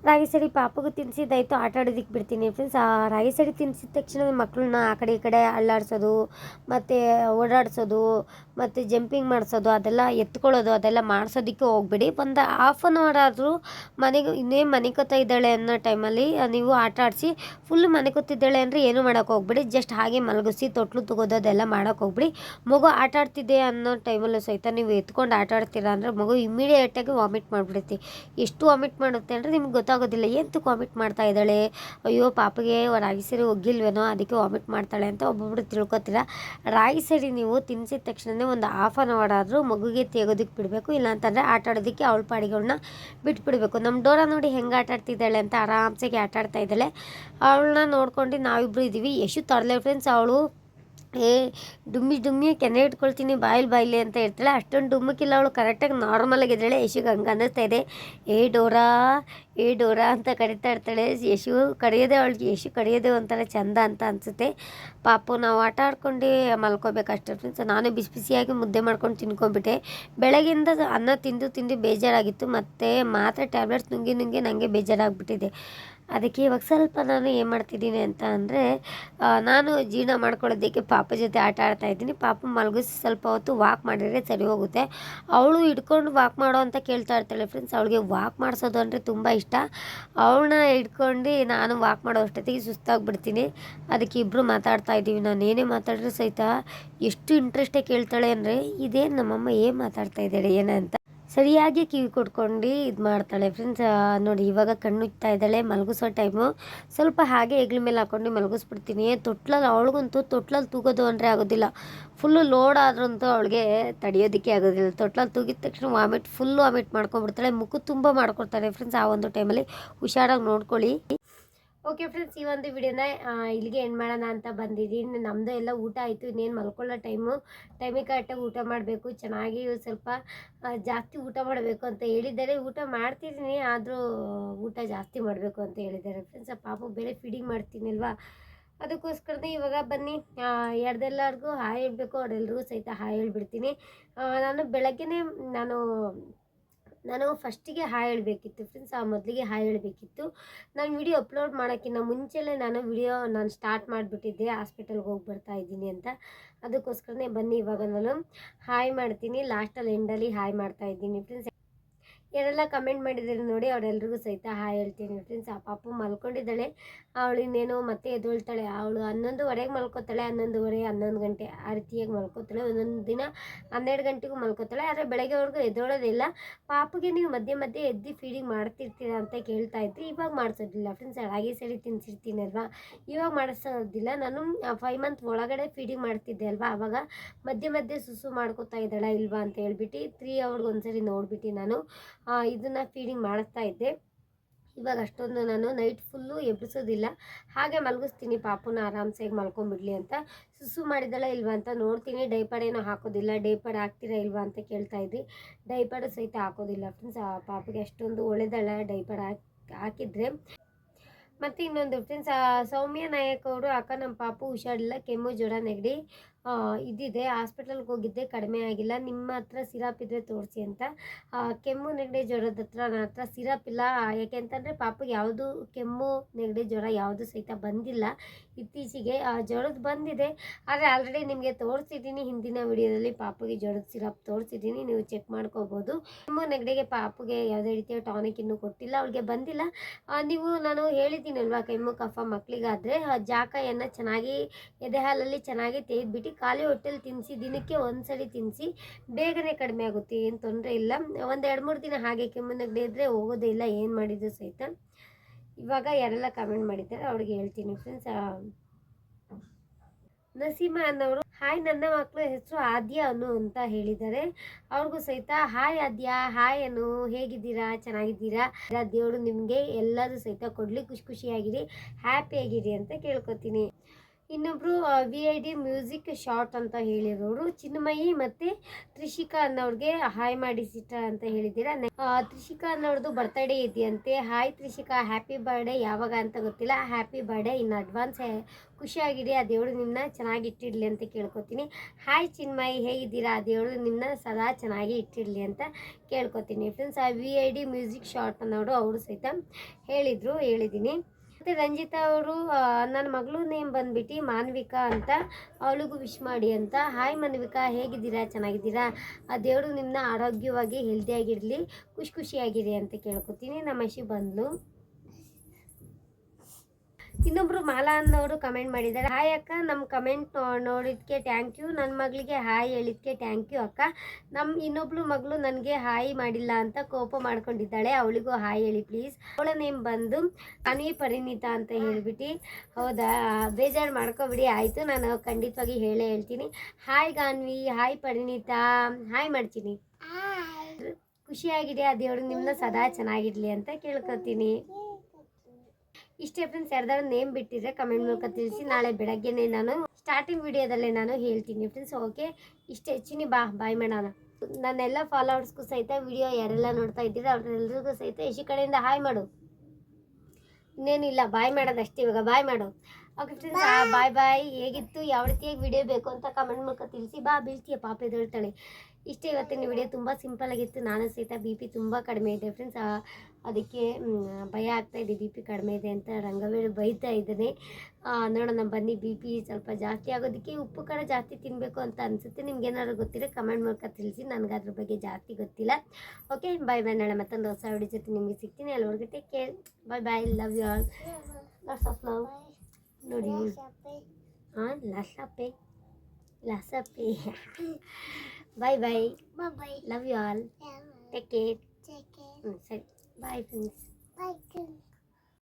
ರಾಗಿ ಸಡಿ ಪಾಪಗೂ ತಿನ್ಸಿದ್ದಾಯ್ತು ಆಟ ಆಡೋದಕ್ಕೆ ಬಿಡ್ತೀನಿ. ಫ್ರೆಂಡ್ಸ್ ಆ ರಾಗಿ ಸಡಿ ತಿನ್ಸಿದ ತಕ್ಷಣ ಮಕ್ಕಳನ್ನ ಆ ಕಡೆ ಈ ಕಡೆ ಅಳ್ಳಾಡ್ಸೋದು ಮತ್ತು ಓಡಾಡಿಸೋದು, ಮತ್ತು ಜಂಪಿಂಗ್ ಮಾಡಿಸೋದು, ಅದೆಲ್ಲ ಎತ್ಕೊಳ್ಳೋದು, ಅದೆಲ್ಲ ಮಾಡಿಸೋದಕ್ಕೆ ಹೋಗ್ಬಿಡಿ. ಒಂದು ಹಾಫ್ ಅನ್ ಅವರ್ ಆದರೂ ಮನೆಗೆ ಇನ್ನೇ ಮನೆ ಇದ್ದಾಳೆ ಅನ್ನೋ ಟೈಮಲ್ಲಿ ನೀವು ಆಟ ಆಡಿಸಿ ಫುಲ್ ಮನೆ ಕೂತಿದ್ದಾಳೆ ಅಂದರೆ ಏನೂ ಮಾಡೋಕೆ ಹೋಗ್ಬಿಡಿ. ಜಸ್ಟ್ ಹಾಗೆ ಮಲಗಿಸಿ ತೊಟ್ಲು ತಗೋದು, ಅದೆಲ್ಲ ಮಾಡೋಕೆ ಹೋಗ್ಬಿಡಿ. ಮಗು ಆಟ ಆಡ್ತಿದೆ ಅನ್ನೋ ಟೈಮಲ್ಲೂ ಸಹಿತ ನೀವು ಎತ್ಕೊಂಡು ಆಟ ಆಡ್ತೀರಾ ಅಂದರೆ ಮಗು ಇಮ್ಮಿಡಿಯೇಟಾಗಿ ವಾಮಿಟ್ ಮಾಡಿಬಿಡುತ್ತೆ. ಎಷ್ಟು ವಾಮಿಟ್ ಮಾಡುತ್ತೆ ಅಂದರೆ ನಿಮ್ಗೆ ಗೊತ್ತಾಗೋದಿಲ್ಲ. ಎಂತಕ್ಕೆ ವಾಮಿಟ್ ಮಾಡ್ತಾ ಇದ್ದಾಳೆ? ಅಯ್ಯೋ, ಪಾಪಗೆ ರಾಗಿ ಸರಿ ಒಗ್ಗಿಲ್ವೇನೋ, ಅದಕ್ಕೆ ವಾಮಿಟ್ ಮಾಡ್ತಾಳೆ ಅಂತ ಒಬ್ಬೊಬ್ರು ತಿಳ್ಕೊತೀರ? ರಾಗಿ ಸರಿ ನೀವು ತಿನ್ಸಿದ ತಕ್ಷಣವೇ ಒಂದು ಹಾಫ್ ಆನ್ ಅವರ್ ಆದರೂ ಮಗುಗೆ ತೆಗೋದಕ್ಕೆ ಬಿಡಬೇಕು. ಇಲ್ಲಾಂತಂದರೆ ಆಟ ಆಡೋದಕ್ಕೆ ಅವಳ ಪಾಡಿಗಳನ್ನ ಬಿಟ್ಬಿಡಬೇಕು. ನಮ್ಮ ಡೋರ ನೋಡಿ ಹೆಂಗೆ ಆಟ ಆಡ್ತಿದ್ದಾಳೆ ಅಂತ ಆರಾಮ್ಸಾಗಿ ಆಟ ಆಡ್ತಾ ಇದ್ದಾಳೆ. ಅವಳನ್ನ ನೋಡ್ಕೊಂಡು ನಾವಿಬ್ಬರು ಇದ್ದೀವಿ ಎಷ್ಟು ತರಲೆ ಫ್ರೆಂಡ್ಸ್ ಅವಳು ಏ, ಡುಮ್ಮಿ ಡುಮ್ಮಿ ಕೆನೆ ಇಟ್ಕೊಳ್ತೀನಿ, ಬಾಯಿಲ್ ಬಾಯಿಲಿ ಅಂತ ಇರ್ತಾಳೆ ಅಷ್ಟೊಂದು ಡುಮ್ಮಕ್ಕಿಲ್ಲ ಅವಳು. ಕರೆಕ್ಟಾಗಿ ನಾರ್ಮಲ್ ಆಗಿದ್ದಾಳೆ ಯಶುಗೆ ಹಂಗೆ ಅನ್ನಿಸ್ತಾ ಇದೆ. ಏ, ಡೋರಾ ಏ, ಡೋರಾ ಅಂತ ಕರಿತಾ ಇರ್ತಾಳೆ. ಯಶು ಕರೆಯೋದೆ ಅವಳಿಗೆ. ಯಶು ಕರೆಯೋದೆ ಒಂಥರ ಚಂದ ಅಂತ ಅನಿಸುತ್ತೆ. ಪಾಪು, ನಾವು ಆಟ ಆಡ್ಕೊಂಡು ಮಲ್ಕೋಬೇಕಷ್ಟೇ ಫ್ರೆಂಡ್ಸ್ ನಾನು ಬಿಸಿ ಬಿಸಿಯಾಗಿ ಮುದ್ದೆ ಮಾಡ್ಕೊಂಡು ತಿನ್ಕೊಂಡ್ಬಿಟ್ಟೆ. ಬೆಳಗಿಂದ ಅನ್ನ ತಿಂದು ತಿಂದು ಬೇಜಾರಾಗಿತ್ತು. ಮತ್ತು ಮಾತ್ರ ಟ್ಯಾಬ್ಲೆಟ್ಸ್ ನುಂಗಿ ನುಂಗಿ ನನಗೆ ಬೇಜಾರಾಗ್ಬಿಟ್ಟಿದೆ. ಅದಕ್ಕೆ ಇವಾಗ ಸ್ವಲ್ಪ ನಾನು ಏನು ಮಾಡ್ತಿದ್ದೀನಿ ಅಂತ ಅಂದರೆ ನಾನು ಜೀರ್ಣ ಮಾಡ್ಕೊಳ್ಳೋದಕ್ಕೆ ಪಾಪ ಜೊತೆ ಆಟ ಆಡ್ತಾ ಇದ್ದೀನಿ. ಪಾಪ ಮಲಗಿಸಿ ಸ್ವಲ್ಪ ಹೊತ್ತು ವಾಕ್ ಮಾಡಿದರೆ ಸರಿ ಹೋಗುತ್ತೆ. ಅವಳು ಹಿಡ್ಕೊಂಡು ವಾಕ್ ಮಾಡೋ ಅಂತ ಕೇಳ್ತಾ ಇರ್ತಾಳೆ ಫ್ರೆಂಡ್ಸ್ ಅವಳಿಗೆ ವಾಕ್ ಮಾಡಿಸೋದು ಅಂದರೆ ತುಂಬ ಇಷ್ಟ. ಅವಳನ್ನ ಹಿಡ್ಕೊಂಡು ನಾನು ವಾಕ್ ಮಾಡೋ ಅಷ್ಟೊತ್ತಿಗೆ ಸುಸ್ತಾಗ್ಬಿಡ್ತೀನಿ. ಅದಕ್ಕೆ ಇಬ್ಬರು ಮಾತಾಡ್ತಾ ಇದ್ದೀವಿ. ನಾನು ಏನೇ ಮಾತಾಡಿದ್ರೆ ಸಹಿತ ಎಷ್ಟು ಇಂಟ್ರೆಸ್ಟೇ ಕೇಳ್ತಾಳೆ ಅಂದರೆ, ಇದೇನು ನಮ್ಮಮ್ಮ ಏನು ಮಾತಾಡ್ತಾ ಇದ್ದಾಳೆ ಏನಂತ ಸರಿಯಾಗಿ ಕಿವಿ ಕೊಟ್ಕೊಂಡು ಇದು ಮಾಡ್ತಾಳೆ. ಫ್ರೆಂಡ್ಸ್ ನೋಡಿ ಇವಾಗ ಕಣ್ಣುಚ್ತಾ ಇದ್ದಾಳೆ. ಮಲಗಿಸೋ ಟೈಮು ಸ್ವಲ್ಪ ಹಾಗೆ ಹೆಗ್ಲ ಮೇಲೆ ಹಾಕೊಂಡು ಮಲಗಿಸ್ಬಿಡ್ತೀನಿ. ತೊಟ್ಲಲ್ಲಿ ಅವಳಿಗಂತೂ ತೊಟ್ಲಲ್ಲಿ ತೂಗೋದು ಅಂದರೆ ಆಗೋದಿಲ್ಲ. ಫುಲ್ಲು ಲೋಡ್ ಆದ್ರಂತೂ ಅವಳಿಗೆ ತಡೆಯೋದಕ್ಕೆ ಆಗೋದಿಲ್ಲ. ತೊಟ್ಲಲ್ಲಿ ತೂಗಿದ ತಕ್ಷಣ ವಾಮಿಟ್ ಫುಲ್ಲು ವಾಮಿಟ್ ಮಾಡ್ಕೊಂಡ್ಬಿಡ್ತಾಳೆ. ಮುಖ ತುಂಬ ಮಾಡ್ಕೊಡ್ತಾಳೆ ಫ್ರೆಂಡ್ಸ್ ಆ ಒಂದು ಟೈಮಲ್ಲಿ ಹುಷಾರಾಗಿ ನೋಡ್ಕೊಳ್ಳಿ. ಓಕೆ ಫ್ರೆಂಡ್ಸ್ ಈ ಒಂದು ವಿಡಿಯೋನ ಇಲ್ಲಿಗೆ ಎಂಡ್ ಮಾಡೋಣ ಅಂತ ಬಂದಿದ್ದೀನಿ. ನಮ್ಮದು ಎಲ್ಲ ಊಟ ಆಯಿತು, ಇನ್ನೇನು ಮಲ್ಕೊಳ್ಳೋ ಟೈಮು ಟೈಮಿಗೆ ಕರೆಕ್ಟಾಗಿ ಊಟ ಮಾಡಬೇಕು, ಚೆನ್ನಾಗಿ ಸ್ವಲ್ಪ ಜಾಸ್ತಿ ಊಟ ಮಾಡಬೇಕು ಅಂತ ಹೇಳಿದ್ದಾರೆ. ಊಟ ಮಾಡ್ತಿದ್ದೀನಿ, ಆದರೂ ಊಟ ಜಾಸ್ತಿ ಮಾಡಬೇಕು ಅಂತ ಹೇಳಿದ್ದಾರೆ. ಫ್ರೆಂಡ್ಸ್ ಪಾಪು ಬೇರೆ ಫೀಡಿಂಗ್ ಮಾಡ್ತೀನಿ ಅಲ್ವಾ ಅದಕ್ಕೋಸ್ಕರನೇ ಇವಾಗ ಬನ್ನಿ. ಎರಡೆಲ್ಲರಿಗೂ ಹಾಯ್ ಹೇಳಬೇಕು ಅವರೆಲ್ಲರಿಗೂ ಸಹಿತ ಹಾಯ್ ಹೇಳ್ಬಿಡ್ತೀನಿ. ನಾನು ಬೆಳಗ್ಗೆನೇ, ನಾನು ನಾನು ಫಸ್ಟಿಗೆ ಹಾಯ್ ಹೇಳಬೇಕಿತ್ತು, ಫ್ರೆಂಡ್ಸ್, ಆ ಮೊದಲಿಗೆ ಹಾಯ್ ಹೇಳಬೇಕಿತ್ತು. ನಾನು ವಿಡಿಯೋ ಅಪ್ಲೋಡ್ ಮಾಡೋಕ್ಕಿಂತ ಮುಂಚೆಲೇ ನಾನು ವಿಡಿಯೋ ನಾನು ಸ್ಟಾರ್ಟ್ ಮಾಡಿಬಿಟ್ಟಿದ್ದೆ ಹಾಸ್ಪಿಟಲ್ಗೆ ಹೋಗಿ ಬರ್ತಾ ಇದ್ದೀನಿ ಅಂತ. ಅದಕ್ಕೋಸ್ಕರನೇ ಬನ್ನಿ ಇವಾಗ ನಾನು. ಹಾಯ್ ಮಾಡ್ತೀನಿ ಲಾಸ್ಟಲ್ಲಿ ಎಂಡಲ್ಲಿ ಹಾಯ್ ಮಾಡ್ತಾ ಇದ್ದೀನಿ ಫ್ರೆಂಡ್ಸ್ ಯಾರೆಲ್ಲ ಕಮೆಂಟ್ ಮಾಡಿದ್ದೀರಿ ನೋಡಿ ಅವರೆಲ್ರಿಗೂ ಸಹಿತ ಹಾಯ್ ಹೇಳ್ತೀನಿ. ಫ್ರೆಂಡ್ಸ್ ಆ ಪಾಪು ಮಲ್ಕೊಂಡಿದ್ದಾಳೆ. ಅವಳು ಇನ್ನೇನೋ ಮತ್ತೆ ಎದೊಳ್ತಾಳೆ ಅವಳು ಹನ್ನೊಂದುವರೆಗೆ ಮಲ್ಕೋತಾಳೆ, ಹನ್ನೊಂದುವರೆ, ಹನ್ನೊಂದು ಗಂಟೆ ಆ ರೀತಿಯಾಗಿ ಮಲ್ಕೋತಾಳೆ, ಒಂದೊಂದು ದಿನ ಹನ್ನೆರಡು ಗಂಟೆಗೂ ಮಲ್ಕೋತಾಳೆ. ಆದರೆ ಬೆಳಗ್ಗೆವರೆಗೂ ಎದ್ದೋಳೋದಿಲ್ಲ. ಪಾಪುಗೆ ನೀವು ಮಧ್ಯೆ ಮಧ್ಯೆ ಎದ್ದು ಫೀಡಿಂಗ್ ಮಾಡ್ತಿರ್ತೀರ ಅಂತ ಕೇಳ್ತಾ ಇದ್ರಿ. ಇವಾಗ ಮಾಡಿಸೋದಿಲ್ಲ ಫ್ರೆಂಡ್ಸ್ ರಾಗಿ ಸರಿ ತಿನ್ಸಿರ್ತೀನಿ ಅಲ್ವಾ? ಇವಾಗ ಮಾಡಿಸೋದಿಲ್ಲ. ನಾನು ಫೈವ್ ಮಂತ್ ಒಳಗಡೆ ಫೀಡಿಂಗ್ ಮಾಡ್ತಿದ್ದೆ ಅಲ್ವಾ? ಆವಾಗ ಮಧ್ಯೆ ಮಧ್ಯೆ ಸುಸು ಮಾಡ್ಕೋತಾ ಇದ್ದಾಳ ಇಲ್ವಾ ಅಂತ ಹೇಳ್ಬಿಟ್ಟು ತ್ರೀ ಅವರ್ಗೆ ಒಂದ್ಸರಿ ನೋಡ್ಬಿಟ್ಟು ನಾನು ಇದನ್ನ ಫೀಡಿಂಗ್ ಮಾಡಿಸ್ತಾ ಇದ್ದೆ. ಇವಾಗ ಅಷ್ಟೊಂದು ನಾನು ನೈಟ್ ಫುಲ್ಲು ಎಬ್ಬಿಸೋದಿಲ್ಲ. ಹಾಗೆ ಮಲಗಿಸ್ತೀನಿ ಪಾಪುನ, ಆರಾಮ್ಸಾಗಿ ಮಲ್ಕೊಂಡ್ಬಿಡ್ಲಿ ಅಂತ. ಸುಸು ಮಾಡಿದಳ ಇಲ್ವಾ ಅಂತ ನೋಡ್ತೀನಿ. ಡೈಪರ್ ಏನೋ ಹಾಕೋದಿಲ್ಲ. ಡೈಪರ್ ಹಾಕ್ತೀರಾ ಇಲ್ವಾ ಅಂತ ಕೇಳ್ತಾ ಇದ್ರಿ ಡೈಪರ್ ಸಹಿತ ಹಾಕೋದಿಲ್ಲ ಫ್ರೆಂಡ್ಸ್ ಆ, ಪಾಪಿಗೆ ಅಷ್ಟೊಂದು ಒಳ್ಳೆದಳ ಡೈಪರ್ ಹಾಕಿ, ಹಾಕಿದ್ರೆ. ಮತ್ತು ಇನ್ನೊಂದು ಫ್ರೆಂಡ್ಸ್ ಸೌಮ್ಯ ನಾಯಕ್ ಅವರು, ಅಕ್ಕ ನಮ್ಮ ಪಾಪು, ಹುಷಾರಿಲ್ಲ, ಕೆಮ್ಮು, ಜ್ವರ, ನೆಗಡಿ. ಇದಿದೆ. ಹಾಸ್ಪಿಟಲ್ಗೆ ಹೋಗಿದ್ದೆ ಕಡಿಮೆ ಆಗಿಲ್ಲ. ನಿಮ್ಮ ಹತ್ರ ಸಿರಪ್ ಇದ್ದರೆ ತೋರಿಸಿ ಅಂತ. ಕೆಮ್ಮು ನೆಗಡಿ ಜ್ವರದ ಹತ್ರ ನನ್ನ ಹತ್ರ ಸಿರಪ್ ಇಲ್ಲ. ಯಾಕೆಂತಂದರೆ ಪಾಪಗೆ ಯಾವುದು ಕೆಮ್ಮು ನೆಗಡಿ ಜ್ವರ ಯಾವುದು ಸಹಿತ ಬಂದಿಲ್ಲ. ಇತ್ತೀಚೆಗೆ ಆ, ಜ್ವರದ್ದು ಬಂದಿದೆ. ಆದರೆ ಆಲ್ರೆಡಿ ನಿಮಗೆ ತೋರಿಸಿದ್ದೀನಿ. ಹಿಂದಿನ ವಿಡಿಯೋದಲ್ಲಿ ಪಾಪುಗೆ ಜ್ವರದ ಸಿರಪ್ ತೋರಿಸಿದ್ದೀನಿ. ನೀವು ಚೆಕ್ ಮಾಡ್ಕೋಬೋದು. ಕೆಮ್ಮು ನೆಗಡಿಗೆ ಪಾಪುಗೆ ಯಾವುದೇ ರೀತಿಯ ಟಾನಿಕ್ ಇನ್ನೂ ಕೊಟ್ಟಿಲ್ಲ. ಅವಳಿಗೆ ಬಂದಿಲ್ಲ. ನೀವು ನಾನು ಹೇಳಿದ್ದೀನಲ್ವಾ ಕೆಮ್ಮು ಕಫ ಮಕ್ಕಳಿಗಾದರೆ ಜಾಕಾಯನ್ನು ಚೆನ್ನಾಗಿ ಎದೆಹಾಲಲ್ಲಿ ಚೆನ್ನಾಗಿ ತೆಗೆದ್ಬಿಟ್ಟು ಖಾಲಿ ಹೊಟ್ಟೆಲಿ ತಿನ್ನಿಸಿ, ದಿನಕ್ಕೆ ಒಂದ್ಸರಿ ತಿನ್ನಿಸಿ, ಬೇಗನೆ ಕಡಿಮೆ ಆಗುತ್ತೆ, ಏನು ತೊಂದರೆ ಇಲ್ಲ. ಒಂದು ಎರಡು ಮೂರು ದಿನ ಹಾಗೆ ಕೆಮ್ಮು ಇದ್ದರೆ ಹೋಗೋದೇ ಇಲ್ಲ, ಏನು ಮಾಡಿದ್ರು ಸಹಿತ. ಇವಾಗ ಯಾರೆಲ್ಲ ಕಮೆಂಟ್ ಮಾಡಿದ್ದಾರೆ, ಅವ್ರಿಗೆ ಹೇಳ್ತೀನಿ ಫ್ರೆಂಡ್ಸ್ ನಸೀಮ ಅನ್ನೋರು ಹಾಯ್ ನನ್ನ ಮಕ್ಕಳ ಹೆಸರು ಆದ್ಯ ಅನು ಅಂತ ಹೇಳಿದ್ದಾರೆ. ಅವ್ರಿಗೂ ಸಹಿತ ಹಾಯ್ ಆದ್ಯ ಹಾಯ್ ಅನು, ಹೇಗಿದ್ದೀರಾ? ಚೆನ್ನಾಗಿದ್ದೀರಾ? ದೇವರು ನಿಮಗೆ ಎಲ್ಲರೂ ಸಹಿತ ಕೊಡ್ಲಿ, ಖುಷಿ ಖುಷಿಯಾಗಿರಿ ಹ್ಯಾಪಿಯಾಗಿರಿ ಅಂತ ಕೇಳ್ಕೊತೀನಿ. ಇನ್ನೊಬ್ರು V I D music short ಅಂತ ಹೇಳಿರೋರು. ಚಿನ್ಮಯಿ ಮತ್ತೆ ತ್ರಿಷಿಕಾ ಅನ್ನೋರಿಗೆ ಹಾಯ್ ಮಾಡಿ ಅಂತ ಹೇಳಿದ್ದೀರಾ? ತ್ರಿಷಿಕಾ ಅನ್ನೋರ್ದು ಬರ್ತ್ಡೇ ಇದೆಯಂತೆ. ಹಾಯ್ ತ್ರಿಷಿಕಾ ಹ್ಯಾಪಿ ಬರ್ಡೇ ಯಾವಾಗ ಅಂತ ಗೊತ್ತಿಲ್ಲ. ಹ್ಯಾಪಿ ಬರ್ಡೇ ಇನ್ನು ಅಡ್ವಾನ್ಸ್ ಖುಷಿಯಾಗಿದೆ ಆ ದೇವಳು ನಿನ್ನ ಚೆನ್ನಾಗಿ ಇಟ್ಟಿರಲಿ ಅಂತ ಕೇಳ್ಕೊತೀನಿ. ಹಾಯ್ ಚಿನ್ಮಯಿ, ಹೇಗಿದ್ದೀರಾ? ಆ ದೇವಳು ನಿನ್ನ ಸದಾ ಚೆನ್ನಾಗಿ ಇಟ್ಟಿರಲಿ ಅಂತ ಕೇಳ್ಕೊತೀನಿ. ಫ್ರೆಂಡ್ಸ್ ಆ V I D music short ಅನ್ನೋರು ಅವರು ಸಹಿತ ಹೇಳಿದರು, ಹೇಳಿದ್ದೀನಿ. ಮತ್ತು ರಂಜಿತಾ ಅವರು ನನ್ನ ಮಗಳು ನೇಮ್ ಬಂದ್ಬಿಟ್ಟು ಮಾನ್ವಿಕಾ ಅಂತ, ಅವಳಿಗೂ ವಿಶ್ ಮಾಡಿ ಅಂತ. ಹಾಯ್ ಮಾನ್ವಿಕಾ, ಹೇಗಿದ್ದೀರಾ? ಚೆನ್ನಾಗಿದ್ದೀರಾ? ಆ, ದೇವರು ನಿಮ್ಮನ್ನ ಆರೋಗ್ಯವಾಗಿ ಹೆಲ್ದಿಯಾಗಿರಲಿ ಖುಷಿ ಖುಷಿಯಾಗಿರಿ ಅಂತ ಕೇಳ್ಕೊತೀನಿ. ನಮ್ಮ ಬಂದ್ಲು. ಇನ್ನೊಬ್ರು ಮಾಲಾ ಅನ್ನೋರು ಕಮೆಂಟ್ ಮಾಡಿದ್ದಾರೆ. ಹಾಯ್ ಅಕ್ಕ ನಮ್ಮ ಕಮೆಂಟ್ ನೋಡಿದ್ಕೆ ಥ್ಯಾಂಕ್ ಯು ನನ್ನ ಮಗಳಿಗೆ ಹಾಯ್ ಹೇಳಿದ್ಕೆ ಥ್ಯಾಂಕ್ ಯು ಅಕ್ಕ. ನಮ್ಮ ಇನ್ನೊಬ್ಳು ಮಗಳು ನನಗೆ ಹಾಯ್ ಮಾಡಿಲ್ಲ ಅಂತ ಕೋಪ ಮಾಡ್ಕೊಂಡಿದ್ದಾಳೆ. ಅವಳಿಗೂ ಹಾಯ್ ಹೇಳಿ ಪ್ಲೀಸ್ ಅವಳ ನೇಮ್ ಬಂದು ಅನಿ ಪರಿಣಿತಾ ಅಂತ ಹೇಳ್ಬಿಟ್ಟು. ಹೌದಾ? ಬೇಜಾರು ಮಾಡ್ಕೊಬಿಡಿ ಆಯಿತು. ನಾನು ಖಂಡಿತವಾಗಿ ಹೇಳೇ ಹೇಳ್ತೀನಿ. Hi Ganvi hi Parinita. Hi ಮಾಡ್ತೀನಿ. ಖುಷಿಯಾಗಿದೆ ಆ ದೇವರು? ನಿಮ್ಮನ್ನ ಸದಾ ಚೆನ್ನಾಗಿರಲಿ ಅಂತ ಕೇಳ್ಕೊತೀನಿ. ಇಷ್ಟೇ ಫ್ರೆಂಡ್ಸ್ ಯಾರ್ದಾರು ನೇಮ್ ಬಿಟ್ಟಿದ್ರೆ ಕಮೆಂಟ್ ಮೂಲಕ ತಿಳಿಸಿ. ನಾಳೆ ಬೆಳಗ್ಗೆನೆ ನಾನು ಸ್ಟಾರ್ಟಿಂಗ್ ವಿಡಿಯೋದಲ್ಲೇ ನಾನು ಹೇಳ್ತೀನಿ ಫ್ರೆಂಡ್ಸ್ ಓಕೆ ಇಷ್ಟೇ ಹೆಚ್ಚಿನಿ ಬಾ ಬಾಯ್ ಮಾಡೋಣ ನನ್ನೆಲ್ಲ ಫಾಲೋವರ್ಸ್ಗೂ ಸಹಿತ ವಿಡಿಯೋ ಯಾರೆಲ್ಲ ನೋಡ್ತಾ ಇದ್ದೀರಾ ಅವ್ರೆಲ್ರಿಗೂ ಸಹಿತ ಇಶಿ ಕಡೆಯಿಂದ ಹಾಯ್ ಮಾಡು. ಇನ್ನೇನಿಲ್ಲ ಬಾಯ್ ಮಾಡೋದಷ್ಟೇ ಇವಾಗ ಬಾಯ್ ಮಾಡು. ಓಕೆ ಬಾಯ್ ಬಾಯ್ ಹೇಗಿತ್ತು, ಯಾವ ರೀತಿಯಾಗಿ ವಿಡಿಯೋ ಬೇಕು ಅಂತ ಕಮೆಂಟ್ ಮೂಲಕ ತಿಳಿಸಿ. ಬಾ, ಬೀಳ್ತೀಯ ಪಾಪ ಎದ್ದೇಳ್ತಾಳೆ ಇಷ್ಟೇ ಇವತ್ತಿನ ವಿಡಿಯೋ ತುಂಬ ಸಿಂಪಲ್ ಆಗಿತ್ತು. ನಾನು ಸಹಿತ ಬಿ ಪಿ ತುಂಬ ಕಡಿಮೆ ಇದೆ ಫ್ರೆಂಡ್ಸ್. ಅದಕ್ಕೆ ಭಯ ಆಗ್ತಾ ಇದೆ ಬಿ ಪಿ ಕಡಿಮೆ ಇದೆ ಅಂತ ರಂಗವೇಳು ಬೈತಾ ಇದ್ದಾನೆ. ನೋಡೋಣ, ಬನ್ನಿ ಬಿ ಪಿ ಸ್ವಲ್ಪ ಜಾಸ್ತಿ ಆಗೋದಕ್ಕೆ ಉಪ್ಪು ಖಾರ ಜಾಸ್ತಿ ತಿನ್ನಬೇಕು ಅಂತ ಅನಿಸುತ್ತೆ. ನಿಮ್ಗೆ ಏನಾದ್ರು ಗೊತ್ತಿರೋ ಕಮೆಂಟ್ ಮೂಲಕ ತಿಳಿಸಿ. ನನಗೆ ಅದ್ರ ಬಗ್ಗೆ ಜಾಸ್ತಿ ಗೊತ್ತಿಲ್ಲ. ಓಕೆ ಬಾಯ್ ಬಾಯ್ ನಾಳೆ ಮತ್ತೊಂದು ಹೊಸ ವಿಡಿಯೋ ಜೊತೆ ನಿಮಗೆ ಸಿಗ್ತೀನಿ. ಅಲ್ಲಿವರೆಗೆ take care bye bye love you all lots of love ನೋಡಿ ಹಾಂ ಲಾಸಪ್ಪೆ ಲಾಸಪ್ಪೆ bye bye Bye bye. Love you all Yeah. Take care Take care. ಹ್ಞೂ ಸರಿ ಬಾಯ್ ಫ್ರೆಂಡ್ಸ್ Bye.